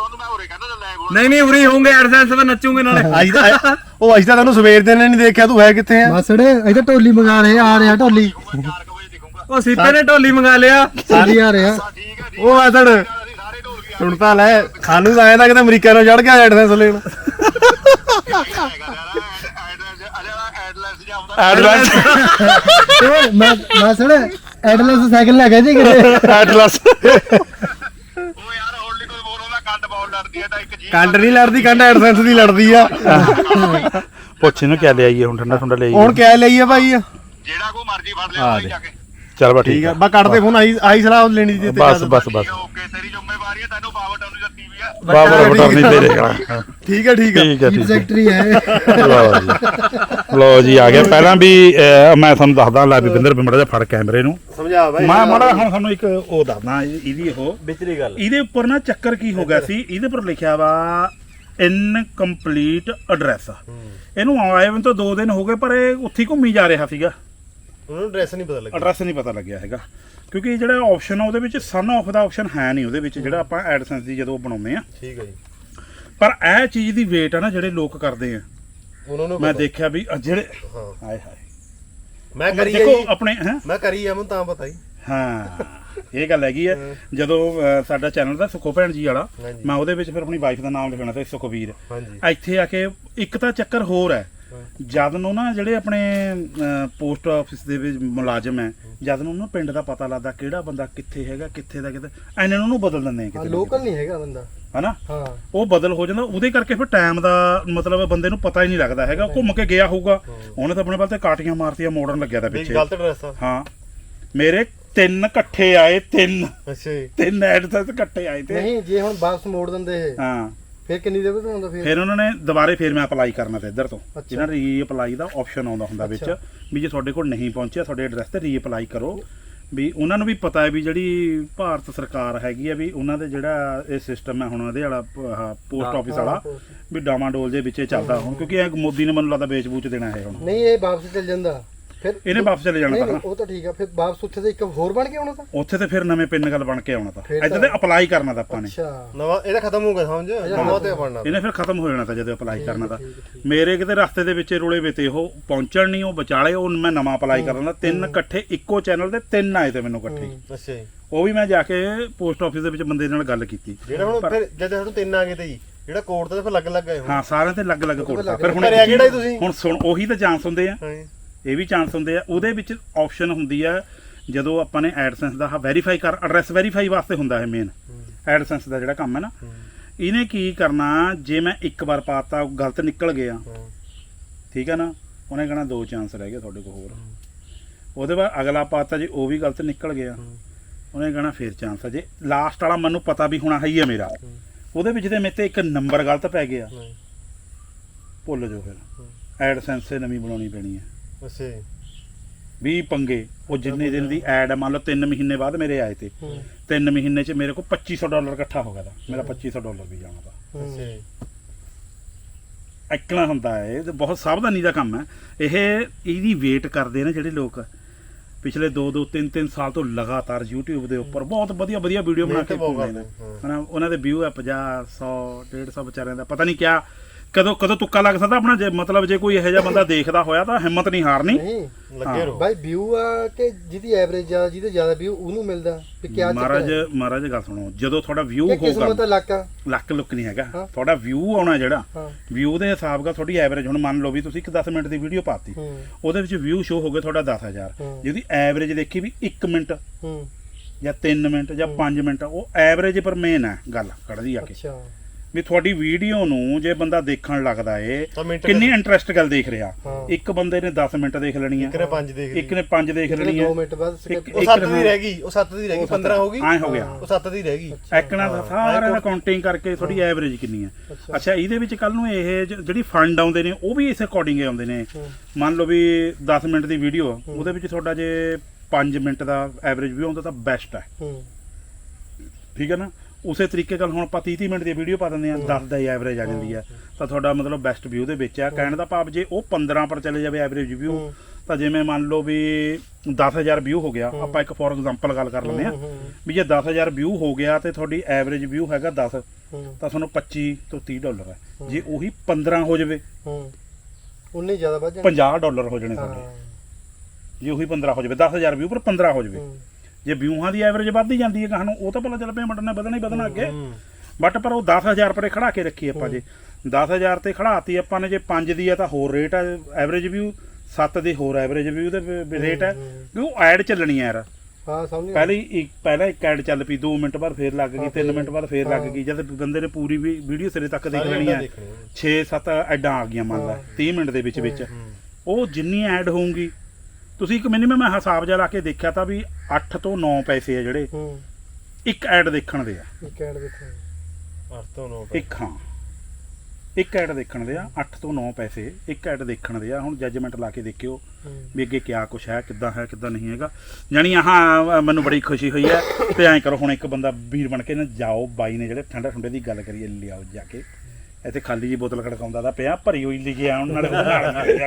ਗਿਆ ਮੈਂ ਹੋਰੇ ਕਹਿੰਦਾ ਹੋਣਾ ਨਹੀਂ ਨਹੀਂ ਉਰੀ ਹੋਊਂਗੇ ਐਡਸੈਂਸ ਤੇ ਨੱਚੂਗੇ ਨਾਲੇ। ਅੱਜ ਤਾਂ ਉਹ ਅੱਜ ਤਾਂ ਤੈਨੂੰ ਸਵੇਰ ਦੇ ਨੇ ਨਹੀਂ ਦੇਖਿਆ ਤੂੰ ਹੈ ਕਿੱਥੇ ਆ? ਮਾਸੜੇ ਇਹ ਤਾਂ ਢੋਲੀ ਮੰਗਾ ਰਹੇ ਆ ਰਿਹਾ ਢੋਲੀ। 4 ਵਜੇ ਦਿਖੂਗਾ। ਉਹ ਸੀਪੇ ਨੇ ਢੋਲੀ ਮੰਗਾ ਲਿਆ। ਢੋਲੀ ਆ ਰਿਹਾ। ਠੀਕ ਹੈ ਉਹ ਅਸੀਂ ਸਾਰੇ ਢੋਲ ਗਿਆ ਸੁਣ ਤਾਂ ਲੈ ਸਾਨੂੰ ਤਾਂ ਆਇਆ ਤਾਂ ਕਿਤੇ ਅਮਰੀਕਾ ਨੂੰ ਚੜ ਗਿਆ ਐਡਰੈਸ ਲੈਣ। ਯਾਰ ਐਡਰੈਸ ਅਜਾ ਐਡਰੈਸ ਓਏ ਮਾ- ਮਾਸੜੇ ਐਡਲੈਸ ਸਾਈਕਲ ਲੈ ਗਏ ਜੀ ਕਿਤੇ? ਐਟਲਸ ਉਹ ਯਾਰ ਹੌਲੀ ਕੋਈ ਬੋਲ ਉਹਦਾ ਕੰਡ ਬਾਲ ਡਰਦੀ ਹੈ ਤਾਂ ਇੱਕ ਜੀ ਕੰਡ ਨਹੀਂ ਲੜਦੀ ਕੰਡ ਐਡਰੈਸ ਦੀ ਲੜਦੀ ਆ। ਪੁੱਛ ਇਹਨੂੰ ਕਿਆ ਲਿਆਈਏ ਹੁਣ ਠੰਡਾ ਠੰਡਾ ਲਿਆਈਏ। ਹੁਣ ਕਿਆ ਲਈਏ ਭਾਈ? ਜਿਹੜਾ ਕੋਈ ਮਰਜ਼ੀ ਫੜ ਲਿਆ ਉਹੀ ਜਾ ਕੇ। ਚੱਲ ਬਾ ਠੀਕ ਠੀਕ ਆ। ਆ। ਬਾ ਕੱਟ ਦੇ ਫੋਨ ਆਈ ਆਈ ਸਲਾਹ ਲੈਣੀ ਜੀ ਬਸ ਬਸ ਬਸ। ਓਕੇ ਤੇਰੀ ਜ਼ਿੰਮੇਵਾਰੀ ਹੈ ਤੈਨੂੰ ਪਾਵਰ ਟਾਉਨ ਦਿੱਤੀ ਵੀ ਆ। ਬਾਬਰ ਬਟਰ ਨਹੀਂ ਦੇ ਦੇਗਾ ਠੀਕ ਹੈ ਠੀਕ ਹੈ ਠੀਕ ਹੈ ਠੀਕ ਹੈ ਸੈਕਟਰੀ ਹੈ ਲਓ ਜੀ। ਲਓ ਜੀ ਆ ਗਿਆ। ਪਹਿਲਾਂ ਵੀ ਅਹ, ਮੈਂ ਤੁਹਾਨੂੰ ਦੱਸਦਾ ਲੈ ਬਿੰਦਰ ਬਿਮੜਾ ਜਿਹਾ ਫੜ ਕੈਮਰੇ ਨੂੰ। ਸਮਝਾ ਬਾਈ ਮੈਂ ਮਾੜਾ ਹੁਣ ਤੁਹਾਨੂੰ ਇੱਕ ਉਹ ਦੱਸਦਾ ਇਹ- ਇਹਦੀ ਉਹ। ਵਿਚਲੀ ਗੱਲ। ਇਹਦੇ ਉੱਪਰ ਨਾ ਚੱਕਰ ਕੀ ਹੋ ਗਿਆ ਸੀ? ਇਹਦੇ ਉੱਪਰ ਲਿਖਿਆ ਵਾ ਇਨਕੰਪਲੀਟ ਐਡਰੈਸ ਇਹਨੂੰ ਆਏ ਨੂੰ ਤਾਂ 2 ਦਿਨ ਹੋ ਗਏ ਪਰ ਇਹ ਉੱਥੇ ਹੀ ਘੁੰਮੀ ਜਾ ਰਿਹਾ ਸੀਗਾ। ਉਹਨੂੰ ਐਡਰੈਸ ਨਹੀਂ ਪਤਾ ਲੱਗਿਆ। ਐਡਰੈਸ ਨਹੀਂ ਪਤਾ ਲੱਗਿਆ ਹੈਗਾ। ਕਿਉਂਕਿ ਜਿਹੜਾ ਆਪਸ਼ਨ ਆ ਉਹਦੇ ਵਿੱਚ ਸਨ ਆਫ ਦਾ ਆਪਸ਼ਨ ਹੈ ਨਹੀਂ ਉਹਦੇ ਵਿੱਚ ਜਿਹੜਾ ਆਪਾਂ ਐਡਸੈਂਸ ਦੀ ਜਦੋਂ ਬਣਾਉਂਦੇ ਆ। ਠੀਕ ਹੈ ਜੀ। ਪਰ ਇਹ ਚੀਜ਼ ਦੀ ਵੇਟ ਆ ਨਾ ਜਿਹੜੇ ਲੋਕ ਕਰਦੇ ਆ। ਉਹਨਾਂ ਨੂੰ ਮੈਂ ਪਤਾ। ਦੇਖਿਆ ਵੀ ਜਿਹੜੇ ਹਾਂ। ਹਾਏ ਹਾਏ। ਮੈਂ ਕਰੀ ਹੈ ਦੇਖੋ ਜੀ। ਆਪਣੇ ਹੈ? ਮੈਂ ਕਰੀ ਆ ਮੈਨੂੰ ਤਾਂ ਪਤਾ ਹੀ ਹਾਂ ਇਹ ਗੱਲ ਹੈਗੀ ਆ। ਜਦੋਂ ਸਾਡਾ ਚੈਨਲ ਦਾ ਸੁਖੋ ਭੈਣ ਜੀ ਵਾਲਾ ਹਾਂਜੀ। ਮੈਂ ਉਹਦੇ ਵਿੱਚ ਫਿਰ ਆਪਣੀ ਵਾਈਫ ਦਾ ਨਾਮ ਲਿਖਣਾ ਤੇ ਸੁਖਵੀਰ। ਹਾਂਜੀ। ਇੱਥੇ ਆ ਕੇ ਇੱਕ ਤਾਂ ਚੱਕਰ ਹੋਰ ਹੈ। ਜਦ ਨੂੰ ਨਾ ਜਿਹੜੇ ਆਪਣੇ ਪੋਸਟ ਆਫਿਸ ਦੇ ਵਿੱਚ ਮੁਲਾਜ਼ਮ ਹੈ ਜਦ ਨੂੰ ਉਹਨਾਂ ਪਿੰਡ ਦਾ ਪਤਾ ਲੱਗਦਾ ਕਿਹੜਾ ਬੰਦਾ ਕਿੱਥੇ ਹੈਗਾ ਕਿੱਥੇ ਦਾ ਕਿਤੇ ਐਨੇ ਨੂੰ ਬਦਲ ਦਿੰਦੇ ਆ ਕਿਤੇ ਨਾ ਲੋਕਲ ਨਹੀਂ ਹੈਗਾ ਬੰਦਾ। ਹਨਾ? ਹਾਂ। ਉਹ ਬਦਲ ਹੋ ਜਾਂਦਾ ਉਹਦੇ ਕਰਕੇ ਫਿਰ ਟਾਈਮ ਦਾ ਮਤਲਬ ਬੰਦੇ ਨੂੰ ਪਤਾ ਹੀ ਨਹੀਂ ਲੱਗਦਾ ਹੈਗਾ ਘੁੰਮ ਕੇ ਗਿਆ ਹੋਊਗਾ। ਉਹਨੇ ਤਾਂ ਆਪਣੇ ਵੱਲ ਤੇ ਕਾਟੀਆਂ ਮਾਰਤੀਆਂ ਮੋੜਨ ਲੱਗਿਆ ਤਾਂ ਪਿੱਛੇ। ਗਲਤ ਐਡਰੈਸ ਹਾਂ। ਮੇਰੇ ਤਿੰਨ ਇਕੱਠੇ ਆਏ ਤਿੰਨ। ਅੱਛਾ ਜੀ। ਤਿੰਨ ਐਡ ਤਾਂ ਇਕੱਠੇ ਆਏ ਤੇ। ਨਹੀਂ ਜੇ ਹੁਣ ਵਾਪਸ ਮੋੜ ਦਿੰਦੇ ਇਹ। ਹਾਂ। ਫਿਰ ਕਿੰਨੀ ਦੇਵੇ ਤੁਹਾਨੂੰ ਫਿਰ? ਫਿਰ ਉਹਨਾਂ ਨੇ ਦੁਬਾਰੇ ਫਿਰ ਮੈਂ ਅਪਲਾਈ ਕਰਨਾ ਤੇ ਇੱਧਰ ਤੋਂ। ਜਿਹਨਾਂ ਰੀ ਅਪਲਾਈ ਦਾ ਆਪਸ਼ਨ ਆਉਂਦਾ ਹੁੰਦਾ ਵਿੱਚ। ਵੀ ਜੇ ਤੁਹਾਡੇ ਕੋਲ ਨਹੀਂ ਪਹੁੰਚਿਆ ਤੁਹਾਡੇ ਐਡਰੈਸ ਤੇ ਰੀ ਅਪਲਾਈ ਕਰੋ। ਵੀ ਉਹਨਾਂ ਨੂੰ ਵੀ ਪਤਾ ਹੈ ਵੀ ਜਿਹੜੀ ਭਾਰਤ ਸਰਕਾਰ ਹੈਗੀ ਹੈ ਵੀ ਉਹਨਾਂ ਦੇ ਜਿਹੜਾ ਇਹ ਸਿਸਟਮ ਹੈ ਹੁਣ ਉਹਦੇ ਵਾਲਾ ਪੋਸਟ ਆਫਿਸ ਵਾਲਾ ਵੀ ਡਾਮਾਡੋਲ ਦੇ ਵਿੱਚ ਇਹ ਚੱਲਦਾ ਹੁਣ ਕਿਉਂਕਿ ਇਹ ਮੋਦੀ ਨੇ ਮੈਨੂੰ ਲੱਗਦਾ ਵੇਚ ਬੂਚ ਦੇਣਾ ਹੈ ਹੁਣ। ਨਹੀਂ ਇਹ ਵਾਪਸ ਚੱਲ ਜਾਂਦਾ। ਫਿਰ ਇਹਨੇ ਵਾਪਸ ਚਲੇ ਜਾਣਾ ਨਹੀਂ ਤਾਂ। ਨਹੀਂ, ਉਹ ਤਾਂ ਠੀਕ ਆ ਫਿਰ ਵਾਪਸ ਉੱਥੇ ਤੇ ਇੱਕ ਹੋਰ ਬਣ ਕੇ ਆਉਣਾ ਤਾਂ? ਉੱਥੇ ਤੇ ਫਿਰ ਨਵੇਂ ਪਿੰਨ ਗੱਲ ਬਣ ਕੇ ਆਉਣਾ ਤਾਂ। ਫਿਰ ਇੱਥੇ ਤਾਂ- ਤੇ ਅਪਲਾਈ ਕਰਨਾ ਤਾਂ ਆਪਾਂ ਨੇ। ਅੱਛਾ। ਨਵਾਂ ਇਹਦਾ ਖਤਮ ਹੋ ਗਿਆ ਸਮਝ? ਨਵਾਂ ਤੇ ਬਣਨਾ ਇਹਨੇ ਫਿਰ ਖਤਮ ਹੋ ਜਾਣਾ ਤਾਂ ਜਦੋਂ ਅਪਲਾਈ ਕਰਨਾ ਤਾਂ। ਮੇਰੇ ਕਿਤੇ ਰਸਤੇ ਦੇ ਵਿੱਚ ਰੋਲੇ ਵੇਤੇ ਉਹ ਪਹੁੰਚਣ ਨਹੀਂ ਉਹ ਵਿਚਾਲੇ ਉਹ ਮੈਂ ਨਵਾਂ ਅਪਲਾਈ ਕਰ ਲੈਂਦਾ। ਤਿੰਨ ਇਕੱਠੇ ਇੱਕੋ ਚੈਨਲ ਤੇ ਤਿੰਨ ਆਏ ਤੇ ਮੈਨੂੰ ਇਕੱਠੇ। ਅੱਛਾ ਜੀ। ਉਹ ਵੀ ਮੈਂ ਜਾ ਕੇ ਪੋਸਟ ਆਫਿਸ ਦੇ ਵਿੱਚ ਬੰਦੇ ਨਾਲ ਗੱਲ ਕੀਤੀ। ਜਿਹੜਾ ਹੁਣ ਫਿਰ ਜਦ ਤੁਹਾਨੂੰ ਤਿੰਨ ਆ ਗਏ ਤੇ ਜੀ ਜਿਹੜਾ ਕੋਰਟ ਤੇ ਫਿਰ ਲੱਗ ਲੱਗ ਗਏ ਹੁਣ। ਹਾਂ ਸਾਰਿਆਂ ਤੇ ਅਲੱਗ-ਅਲੱਗ ਕੋਡ ਤਾਂ। ਫਿਰ ਹੁਣ ਭਰਿਆ ਕਿਹੜਾ ਜੀ ਤੁਸੀਂ? ਹੁਣ ਸੁਣ ਉਹੀ ਤਾਂ ਚਾਂਸ ਹੁੰਦੇ ਆ। ਹਾਂ ਜੀ। ਇਹ ਵੀ ਚਾਂਸ ਹੁੰਦੇ ਆ। ਉਹਦੇ ਵਿੱਚ ਆਪਸ਼ਨ ਹੁੰਦੀ ਆ ਜਦੋਂ ਆਪਾਂ ਨੇ ਐਡਸੈਂਸ ਦਾ ਵੈਰੀਫਾਈ ਕਰ ਐਡਰੈਸ ਵੈਰੀਫਾਈ ਵਾਸਤੇ ਹੁੰਦਾ ਹੈ। ਮੇਨ ਐਡਸੈਂਸ ਦਾ ਜਿਹੜਾ ਕੰਮ ਹੈ ਨਾ। ਇਹਨੇ ਕੀ ਕਰਨਾ ਜੇ ਮੈਂ ਇੱਕ ਵਾਰ ਪਾਤਾ ਉਹ ਗਲਤ ਨਿਕਲ ਗਿਆ। ਹਾਂ। ਠੀਕ ਹੈ ਨਾ? ਉਹਨੇ ਕਹਣਾ ਦੋ ਚਾਂਸ ਰਹਿ ਗਏ ਤੁਹਾਡੇ ਕੋਲ ਹੋਰ। ਉਹਦੇ ਬਾਅਦ ਅਗਲਾ ਪਾਤਾ ਜੇ ਉਹ ਵੀ ਗਲਤ ਨਿਕਲ ਗਿਆ। ਉਹਨੇ ਕਹਣਾ ਫੇਰ ਚਾਂਸ ਹੈ ਜੇ ਲਾਸਟ ਵਾਲਾ ਮੈਨੂੰ ਪਤਾ ਵੀ ਹੋਣਾ ਹੀ ਹੈ ਮੇਰਾ। ਉਹਦੇ ਵਿੱਚ ਤੇ ਮੇਰੇ ਤੇ ਇੱਕ ਨੰਬਰ ਗਲਤ ਪੈ ਗਿਆ। ਹਾਂ। ਭੁੱਲ ਜਾਓ ਫਿਰ। ਐਡਸੈਂਸ ਨਵੀਂ ਬਣਾਉਣੀ ਪੈਣੀ ਹੈ। ਅੱਛਾ ਜੀ। 20 ਪੰਗੇ। ਉਹ ਜਿੰਨੇ ਦਿਨ ਦੀ ਐਡ ਹੈ ਮੰਨ ਲਓ 3 ਮਹੀਨੇ ਬਾਅਦ ਮੇਰੇ ਆਏ ਤੇ। 3 ਮਹੀਨੇ ਚ ਮੇਰੇ ਕੋਲ 2500 ਡਾਲਰ ਇਕੱਠਾ ਹੋ ਗਿਆ ਦਾ ਮੇਰਾ 2500 ਡਾਲਰ ਵੀ ਜਾਣਾ ਦਾ ਅੱਛਾ ਜੀ। ਐਕਣਾ ਹੁੰਦਾ ਹੈ। ਇਹ ਤਾਂ ਬਹੁਤ ਸਾਵਧਾਨੀ ਦਾ ਕੰਮ ਹੈ। ਇਹ ਇਹਦੀ ਵੇਟ ਕਰਦੇ ਨੇ ਜਿਹੜੇ ਲੋਕ। ਪਿਛਲੇ 2 2 3 3 ਸਾਲ ਤੋਂ ਲਗਾਤਾਰ YouTube ਦੇ ਉੱਪਰ ਬਹੁਤ ਵਧੀਆ ਵਧੀਆ ਵੀਡੀਓ ਬਣਾ ਮਿਹਨਤ ਕੇ ਬਹੁਤ ਪਾਉਂਦੇ ਨੇ। ਕਰਦੇ, ਹਨਾ ਉਹਨਾਂ ਦੇ ਵਿਊ ਹੈ 50 100 150 ਵਿਚਾਰਿਆਂ ਦਾ। ਪਤਾ ਨਹੀਂ ਕਿਆ ਕਦੋਂ ਕਦੋਂ ਤੁੱਕਾ ਲੱਗ ਸਕਦਾ ਆਪਣਾ? ਜੇ ਮਤਲਬ ਜੇ ਕੋਈ ਇਹੋ ਜਿਹਾ ਬੰਦਾ ਦੇਖਦਾ ਹੋਇਆ ਤਾਂ ਹਿੰਮਤ ਨਹੀਂ ਹਾਰਨੀ। ਨਹੀਂ ਲੱਗੇ ਰਹੋ। ਬਾਈ ਵਿਊ ਆ ਕਿ ਜਿਹਦੀ ਐਵਰੇਜ ਆ ਜਿਹਦੇ ਜ਼ਿਆਦਾ ਵਿਊ ਉਹਨੂੰ ਮਿਲਦਾ ਵੀ ਕਿਆ ਚੱਕਰ ਮਹਾਰਾਜ ਹੈ? ਮਹਾਰਾਜ ਗੱਲ ਸੁਣੋ। ਜਦੋਂ ਤੁਹਾਡਾ ਵਿਊ ਕਿ ਕਿਸਮਤ ਹੋਊਗਾ ਲੱਕ ਆ? ਲੱਕ ਲੁੱਕ ਨਹੀਂ ਹੈਗਾ। ਹਾਂ। ਤੁਹਾਡਾ ਵਿਊ ਆਉਣਾ ਜਿਹੜਾ ਹਾਂ। ਵਿਊ ਦੇ ਹਿਸਾਬ ਨਾਲ ਤੁਹਾਡੀ ਐਵਰੇਜ ਹੁਣ ਮੰਨ ਲਓ ਵੀ ਤੁਸੀਂ ਇੱਕ 10 ਮਿੰਟ ਦੀ ਵੀਡੀਓ ਪਾਤੀ ਹੂੰ। ਉਹਦੇ ਵਿੱਚ ਵਿਊ ਸ਼ੋ ਹੋ ਗਏ ਤੁਹਾਡਾ 10000 ਹੂੰ। ਜਿਹਦੀ ਐਵਰੇਜ ਦੇਖੀ ਵੀ 1 ਮਿੰਟ ਹੂੰ। ਜਾਂ 3 ਮਿੰਟ ਜਾਂ 5 ਮਿੰਟ ਉਹ ਐਵਰੇਜ ਪਰ ਮੇਨ ਹੈ। ਗੱਲ ਕੱਢਦੀ ਆ ਕੇ। ਅੱਛਾ। ਵੀ ਤੁਹਾਡੀ ਵੀਡੀਓ ਨੂੰ ਜੇ ਬੰਦਾ ਦੇਖਣ ਲੱਗਦਾ ਏ ਕਿੰਨੀ ਇੰਟਰਸਟ ਗੱਲ ਦੇਖ ਰਿਹਾ। ਇੱਕ ਬੰਦੇ ਨੇ 10 ਮਿੰਟ ਦੇਖ ਲੈਣੀ ਇੱਕ ਨੇ ਆ ਪੰਜ ਦੇਖ ਇੱਕ ਨੇ 5 ਦੇਖ ਲੈਣੀ 2 ਆ ਮਿੰਟ ਬਾਅਦ ਉਹ 7 ਦੀ ਰਹਿ ਗਈ ਉਹ 7 ਦੀ ਰਹਿ ਗਈ 15 ਹੋ ਗਈ। ਐ ਹੋ ਗਿਆ। ਉਹ 7 ਦੀ ਰਹਿ ਗਈ। ਐਕਣਾ ਦਾ ਸਾਰਾ ਦਾ ਕਾਊਂਟਿੰਗ ਕਰਕੇ ਤੁਹਾਡੀ ਐਵਰੇਜ ਕਿੰਨੀ ਹੈ ਅੱਛਾ। ਇਹਦੇ ਵਿੱਚ ਕੱਲ ਨੂੰ ਇਹ ਜਿਹੜੀ ਫੰਡ ਆਉਂਦੇ ਨੇ ਉਹ ਵੀ ਇਸ ਅਕੋਰਡਿੰਗ ਆਉਂਦੇ ਨੇ। ਮੰਨ ਲਓ ਵੀ 10 ਮਿੰਟ ਦੀ ਵੀਡੀਓ ਉਹਦੇ ਵਿੱਚ ਤੁਹਾਡਾ ਜੇ 5 ਮਿੰਟ ਦਾ ਐਵਰੇਜ ਵੀ ਆਉਂਦਾ ਤਾਂ ਬੈਸਟ ਹੂੰ। ਠੀਕ ਹੈ ਨਾ? ਉਸੇ ਤਰੀਕੇ ਨਾਲ ਹੁਣ ਆਪਾਂ 30 30 ਮਿੰਟ ਦੀ ਵੀਡੀਓ ਪਾ ਦਿੰਦੇ ਆ 10 ਦਾ ਹੀ ਐਵਰੇਜ ਆ ਜਾਂਦੀ ਹੈ ਤਾਂ ਤੁਹਾਡਾ ਮਤਲਬ ਬੈਸਟ ਵਿਊ ਦੇ ਵਿੱਚ ਆ। ਕਹਿਣ ਦਾ ਭਾਵ ਜੇ ਉਹ 15 ਪਰ ਚਲੇ ਜਾਵੇ ਐਵਰੇਜ ਵਿਊ। ਤਾਂ ਜਿਵੇਂ ਮੰਨ ਲਓ ਵੀ 10000 ਵਿਊ ਹੋ ਗਿਆ ਆਪਾਂ ਇੱਕ ਫੋਰ ਐਗਜ਼ਾਮਪਲ ਗੱਲ ਕਰ ਲੈਂਦੇ ਆ। ਵੀ ਜੇ 10000 ਵਿਊ ਹੋ ਗਿਆ ਤੇ ਤੁਹਾਡੀ ਐਵਰੇਜ ਵਿਊ ਹੈਗਾ 10 ਹੂੰ। ਤਾਂ ਤੁਹਾਨੂੰ 25 ਤੋਂ 30 ਡਾਲਰ ਹੈ। ਜੇ ਉਹੀ 15 ਹੋ ਜਾਵੇ ਹੂੰ। ਉਨੀ ਜ਼ਿਆਦਾ ਵੱਧ ਜਾਣੀ। 50 ਡਾਲਰ ਹੋ ਜਾਣੇ ਤੁਹਾਡੇ। ਜੇ ਉਹੀ 15 ਹੋ ਜਾਵੇ 10000 ਵਿਊ ਪਰ 15 ਹੋ ਜਾਵੇ। ਜੇ ਵਿਊਆਂ ਦੀ ਐਵਰੇਜ ਵੱਧਦੀ ਜਾਂਦੀ ਹੈ ਕਹਾਂ ਨੂੰ ਉਹ ਤਾਂ ਭਲਾ ਚੱਲ ਪੇਮੈਂਟ ਨੇ ਵਧਣਾ ਹੀ ਵਧਣਾ ਅੱਗੇ। ਬਟ ਪਰ ਉਹ 10000 ਪਰੇ ਖੜਾ ਕੇ ਰੱਖੀ ਆਪਾਂ ਜੇ। 10000 ਤੇ ਖੜਾਤੀ ਆਪਾਂ ਨੇ ਜੇ 5 ਦੀ ਆ ਤਾਂ ਹੋਰ ਰੇਟ ਆ ਐਵਰੇਜ ਵਿਊ 7 ਦੀ ਹੋਰ ਐਵਰੇਜ ਵਿਊ ਦੇ ਰੇਟ ਹੈ ਕਿ ਉਹ ਐਡ ਚੱਲਣੀ ਹੈ ਯਾਰ। ਹਾਂ ਸਮਝ ਪਹਿਲੇ ਇੱਕ ਪਹਿਲਾਂ ਇੱਕ ਐਡ ਚੱਲ ਪਈ 2 ਮਿੰਟ ਬਾਅਦ ਫੇਰ ਲੱਗ ਗਈ 3 ਮਿੰਟ ਬਾਅਦ ਫੇਰ ਲੱਗ ਗਈ ਜਦ ਬੰਦੇ ਨੇ ਪੂਰੀ ਵੀਡੀਓ ਸਿਰੇ ਤੱਕ ਦੇਖ ਲੈਣੀ ਹੈ ਦੇਖਣੀ ਹੈ। 6-7 ਐਡਾਂ ਆ ਗਈਆਂ ਮੰਨ ਲਾ 30 ਮਿੰਟ ਦੇ ਵਿੱਚ ਵਿੱਚ। ਉਹ ਜਿੰਨੀ ਐਡ ਹੋਊਗੀ ਤੁਸੀਂ ਇੱਕ ਮਿਨੀਮਮ ਹਿਸਾਬ ਜਿਹਾ ਲਾ ਕੇ ਦੇਖਿਆ ਤਾਂ ਵੀ 8 ਤੋਂ 9 ਪੈਸੇ ਆ ਜਿਹੜੇ। ਹੂੰ। ਇੱਕ ਐਡ ਦੇਖਣ ਦੇ ਆ। ਇੱਕ ਐਡ ਦੇਖੋ ਅੱਠ ਤੋਂ ਨੌ ਇੱਕ ਹਾਂ। ਇੱਕ ਐਡ ਦੇਖਣ ਦੇ ਆ 8 ਤੋਂ 9 ਪੈਸੇ। ਇੱਕ ਐਡ ਦੇਖਣ ਦੇ ਆ। ਹੁਣ ਜੱਜਮੈਂਟ ਲਾ ਕੇ ਦੇਖਿਓ ਵੀ ਅੱਗੇ ਕਿਆ ਕੁਛ ਹੈ ਕਿੱਦਾਂ ਹੈ ਕਿੱਦਾਂ ਨਹੀਂ ਹੈਗਾ। ਜਾਣੀ ਆਹ ਮੈਨੂੰ ਬੜੀ ਖੁਸ਼ੀ ਹੋਈ ਹੈ। ਤੇ ਐਂ ਕਰੋ ਹੁਣ ਇੱਕ ਬੰਦਾ ਵੀਰ ਬਣ ਕੇ ਨਾ ਜਾਓ। ਬਾਈ ਨੇ ਜਿਹੜੇ ਠੰਡਾ ਠੰਡੇ ਦੀ ਗੱਲ ਕਰੀਏ ਲਿਆਓ ਜਾ ਕੇ। ਇੱਥੇ ਖਾਲੀ ਜੀ ਬੋਤਲ ਖੜਕਾਉਂਦਾ ਦਾ ਪਿਆ ਭਰੀ ਹੋਈ ਲਿਖਿਆ ਉਹਨਾਂ ਨਾਲੇ।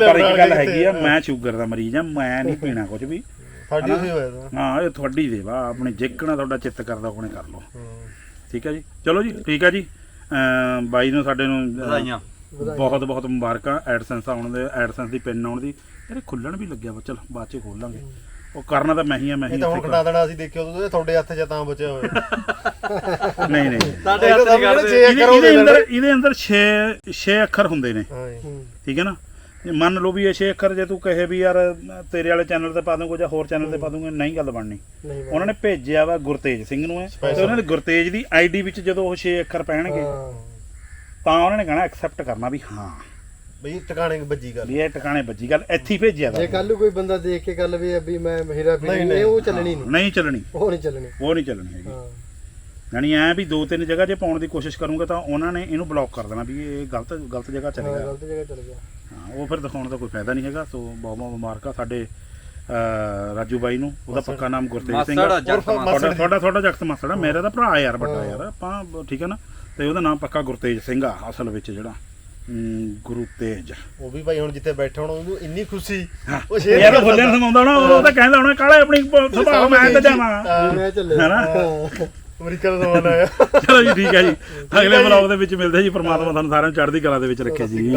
ਪਰ ਇੱਕ ਗੱਲ ਹੈਗੀ ਆ ਮੈਂ ਸ਼ੂਗਰ ਦਾ ਮਰੀਜ਼ ਆ ਮੈਂ ਨਹੀਂ ਪੀਣਾ ਕੁਝ ਵੀ। ਸਾਡੀ ਉਸੇ ਹੋਇਆ ਤਾਂ। ਹਾਂ ਇਹ ਤੁਹਾਡੀ ਦੇਵਾ ਆਪਣੇ ਜਿੱਕਣਾ ਤੁਹਾਡਾ ਚਿੱਤ ਕਰਦਾ ਉਹਨੇ ਕਰ ਲਓ। ਠੀਕ ਹੈ ਜੀ? ਚਲੋ ਜੀ ਠੀਕ ਹੈ ਜੀ। ਬਾਈ ਨੂੰ ਸਾਡੇ ਨੂੰ ਵਧਾਈਆਂ। ਬਹੁਤ ਬਹੁਤ ਮੁਬਾਰਕਾਂ ਐਡਸੈਂਸ ਆਉਣ ਦੇ ਐਡਸੈਂਸ ਦੀ ਪਿੰਨ ਆਉਣ ਦੀ। ਇਹਦੇ ਖੁੱਲਣ ਵੀ ਲੱਗਿਆ ਵਾ ਚਲ ਬਾਅਦ ਚ ਖੋਲ ਲਾਂਗੇ। ਉਹ ਕਰਨਾ ਤਾਂ ਮੈਂ ਹੀ ਆ ਮੈਂ ਹੀ ਇਹ ਤਾਂ ਹੁਣ ਇੱਥੇ ਕਟਾ ਦੇਣਾ ਅਸੀਂ ਦੇਖਿਓ ਇਹ ਤੁਹਾਡੇ ਹੱਥ 'ਚ ਤਾਂ ਬਚਿਆ ਹੋਇਆ। ਕਰ- ਨਹੀਂ ਨਹੀਂ। ਸਾਡੇ ਇਹ ਹੱਥ ਨਹੀਂ ਕਰਦੇ। ਛੇ ਇਹਦੇ ਅੰਦਰ ਇਹਦੇ ਅੰਦਰ 6 6 ਅੱਖਰ ਹੁੰਦੇ ਨੇ। ਹਾਂ ਜੀ। ਠੀਕ ਹੈ ਨਾ? ਜੇ ਮੰਨ ਲਓ ਵੀ ਇਹ 6 ਅੱਖਰ ਜੇ ਤੂੰ ਕਹੇ ਵੀ ਯਾਰ ਤੇਰੇ ਵਾਲੇ ਚੈਨਲ ਤੇ ਪਾ ਦੂੰਗਾ ਜਾਂ ਹੋਰ ਚੈਨਲ ਤੇ ਪਾ ਦੂੰਗਾ ਨਹੀਂ ਗੱਲ ਬਣਨੀ। ਨਹੀਂ ਉਹਨਾਂ ਨੇ ਭੇਜਿਆ ਵਾ ਗੁਰਤੇਜ ਸਿੰਘ ਨੂੰ ਹੈ ਤੇ. ਉਹਨਾਂ ਨੇ ਗੁਰਤੇਜ ਦੀ ਆਈਡੀ ਵਿੱਚ ਜਦੋਂ ਉਹ 6 ਅੱਖਰ ਪੈਣਗੇ ਹਾਂ। ਤਾਂ ਉਹਨਾਂ ਨੇ ਕਹਿਣਾ ਐਕਸੈਪਟ ਕਰਨਾ ਵੀ ਹਾਂ। ਬਈ ਟਿਕਾਣੇ ਵੱਜੀ ਗੱਲ। ਵੀ ਇਹ ਟਿਕਾਣੇ ਵੱਜੀ ਗੱਲ ਇੱਥੇ ਹੀ ਭੇਜਿਆ ਜੇ ਦਾ ਕੱਲ ਨੂੰ ਕੋਈ ਬੰਦਾ ਦੇਖ ਕੇ ਗੱਲ ਵੀ ਵੀ ਮੈਂ ਹੀਰਾ ਨਹੀਂ, ਨਹੀਂ। ਉਹ ਚੱਲਣੀ ਨਹੀਂ। ਨਹੀਂ ਚੱਲਣੀ। ਉਹ ਨਹੀਂ ਚੱਲਣੀ। ਉਹ ਨਹੀਂ ਚੱਲਣੀ ਹੈਗੀ। ਹਾਂ। ਯਾਨੀ ਐ ਵੀ ਦੋ ਤਿੰਨ ਜਗ੍ਹਾ ਜੇ ਪਾਉਣ ਦੀ ਕੋਸ਼ਿਸ਼ ਕਰੂੰਗਾ ਤਾਂ ਉਹਨਾਂ ਨੇ ਇਹਨੂੰ ਬਲੌਕ ਕਰ ਦੇਣਾ ਵੀ ਇਹ ਗਲਤ ਗਲਤ ਜਗ੍ਹਾ ਹਾਂ ਚਲੇਗਾ ਗਲਤ ਜਗ੍ਹਾ ਚੱਲ ਗਿਆ। ਹਾਂ ਉਹ ਫਿਰ ਦਿਖਾਉਣ ਦਾ ਕੋਈ ਫਾਇਦਾ ਨਹੀਂ ਹੈਗਾ। ਸੋ ਬਹੁਤ ਬਹੁਤ ਮੁਬਾਰਕਾਂ ਸਾਡੇ ਅਹ, ਰਾਜੂ ਬਾਈ ਨੂੰ। ਉਹਦਾ ਪੱਕਾ ਨਾਮ ਗੁਰਤੇਜ ਸਿੰਘ ਆ। ਮਾਸੜ ਜੱਟ ਉਰਫ ਮਾਸੜ। ਤੁਹਾਡਾ ਤੁਹਾਡਾ ਤੁਹਾਡਾ ਜਗਤ ਮਾਸੜ ਆ। ਮੇਰਾ ਤਾਂ ਭਰਾ ਯਾਰ ਵੱਡਾ ਯਾਰ। ਆਪਾਂ ਠੀਕ ਹੈ ਨਾ? ਤੇ ਉਹਦਾ ਨਾਮ ਪੱਕਾ ਗੁਰਤੇਜ ਸਿੰਘ ਆ ਅਸਲ ਵਿੱਚ ਜਿਹੜਾ। ਗੁਰੂ ਤੇਜ। ਉਹ ਵੀ ਭਾਈ ਹੁਣ ਜਿੱਥੇ ਬੈਠਾ ਹੁਣ ਉਹਨੂੰ ਇੰਨੀ ਖੁਸ਼ੀ। ਉਹ ਯਾਰ ਸ਼ੇਰ ਫੁੱਲਿਆਂ ਨੂੰ ਸਮਾਉਂਦਾ ਨਾ ਉਹ ਤਾਂ ਕਹਿੰਦਾ ਹੋਣਾ ਕਾਲੇ ਆਪਣੀ ਸੁਭਾਅ ਮੈਂ ਤਾਂ ਜਾਵਾਂ। ਮੈਂ ਚੱਲੇ ਹੈਨਾ? ਅਮਰੀਕਾ ਦਾ ਸਮਾਨ ਆਇਆ। ਚਲੋ ਜੀ ਠੀਕ ਹੈ ਜੀ। ਅਗਲੇ ਬਲੌਗ ਦੇ ਵਿੱਚ ਮਿਲਦੇ ਜੀ ਪ੍ਰਮਾਤਮਾ ਤੁਹਾਨੂੰ ਸਾਰਿਆਂ ਨੂੰ ਚੜ੍ਹਦੀ ਕਲਾ ਦੇ ਵਿੱਚ ਰੱਖੇ ਜੀ।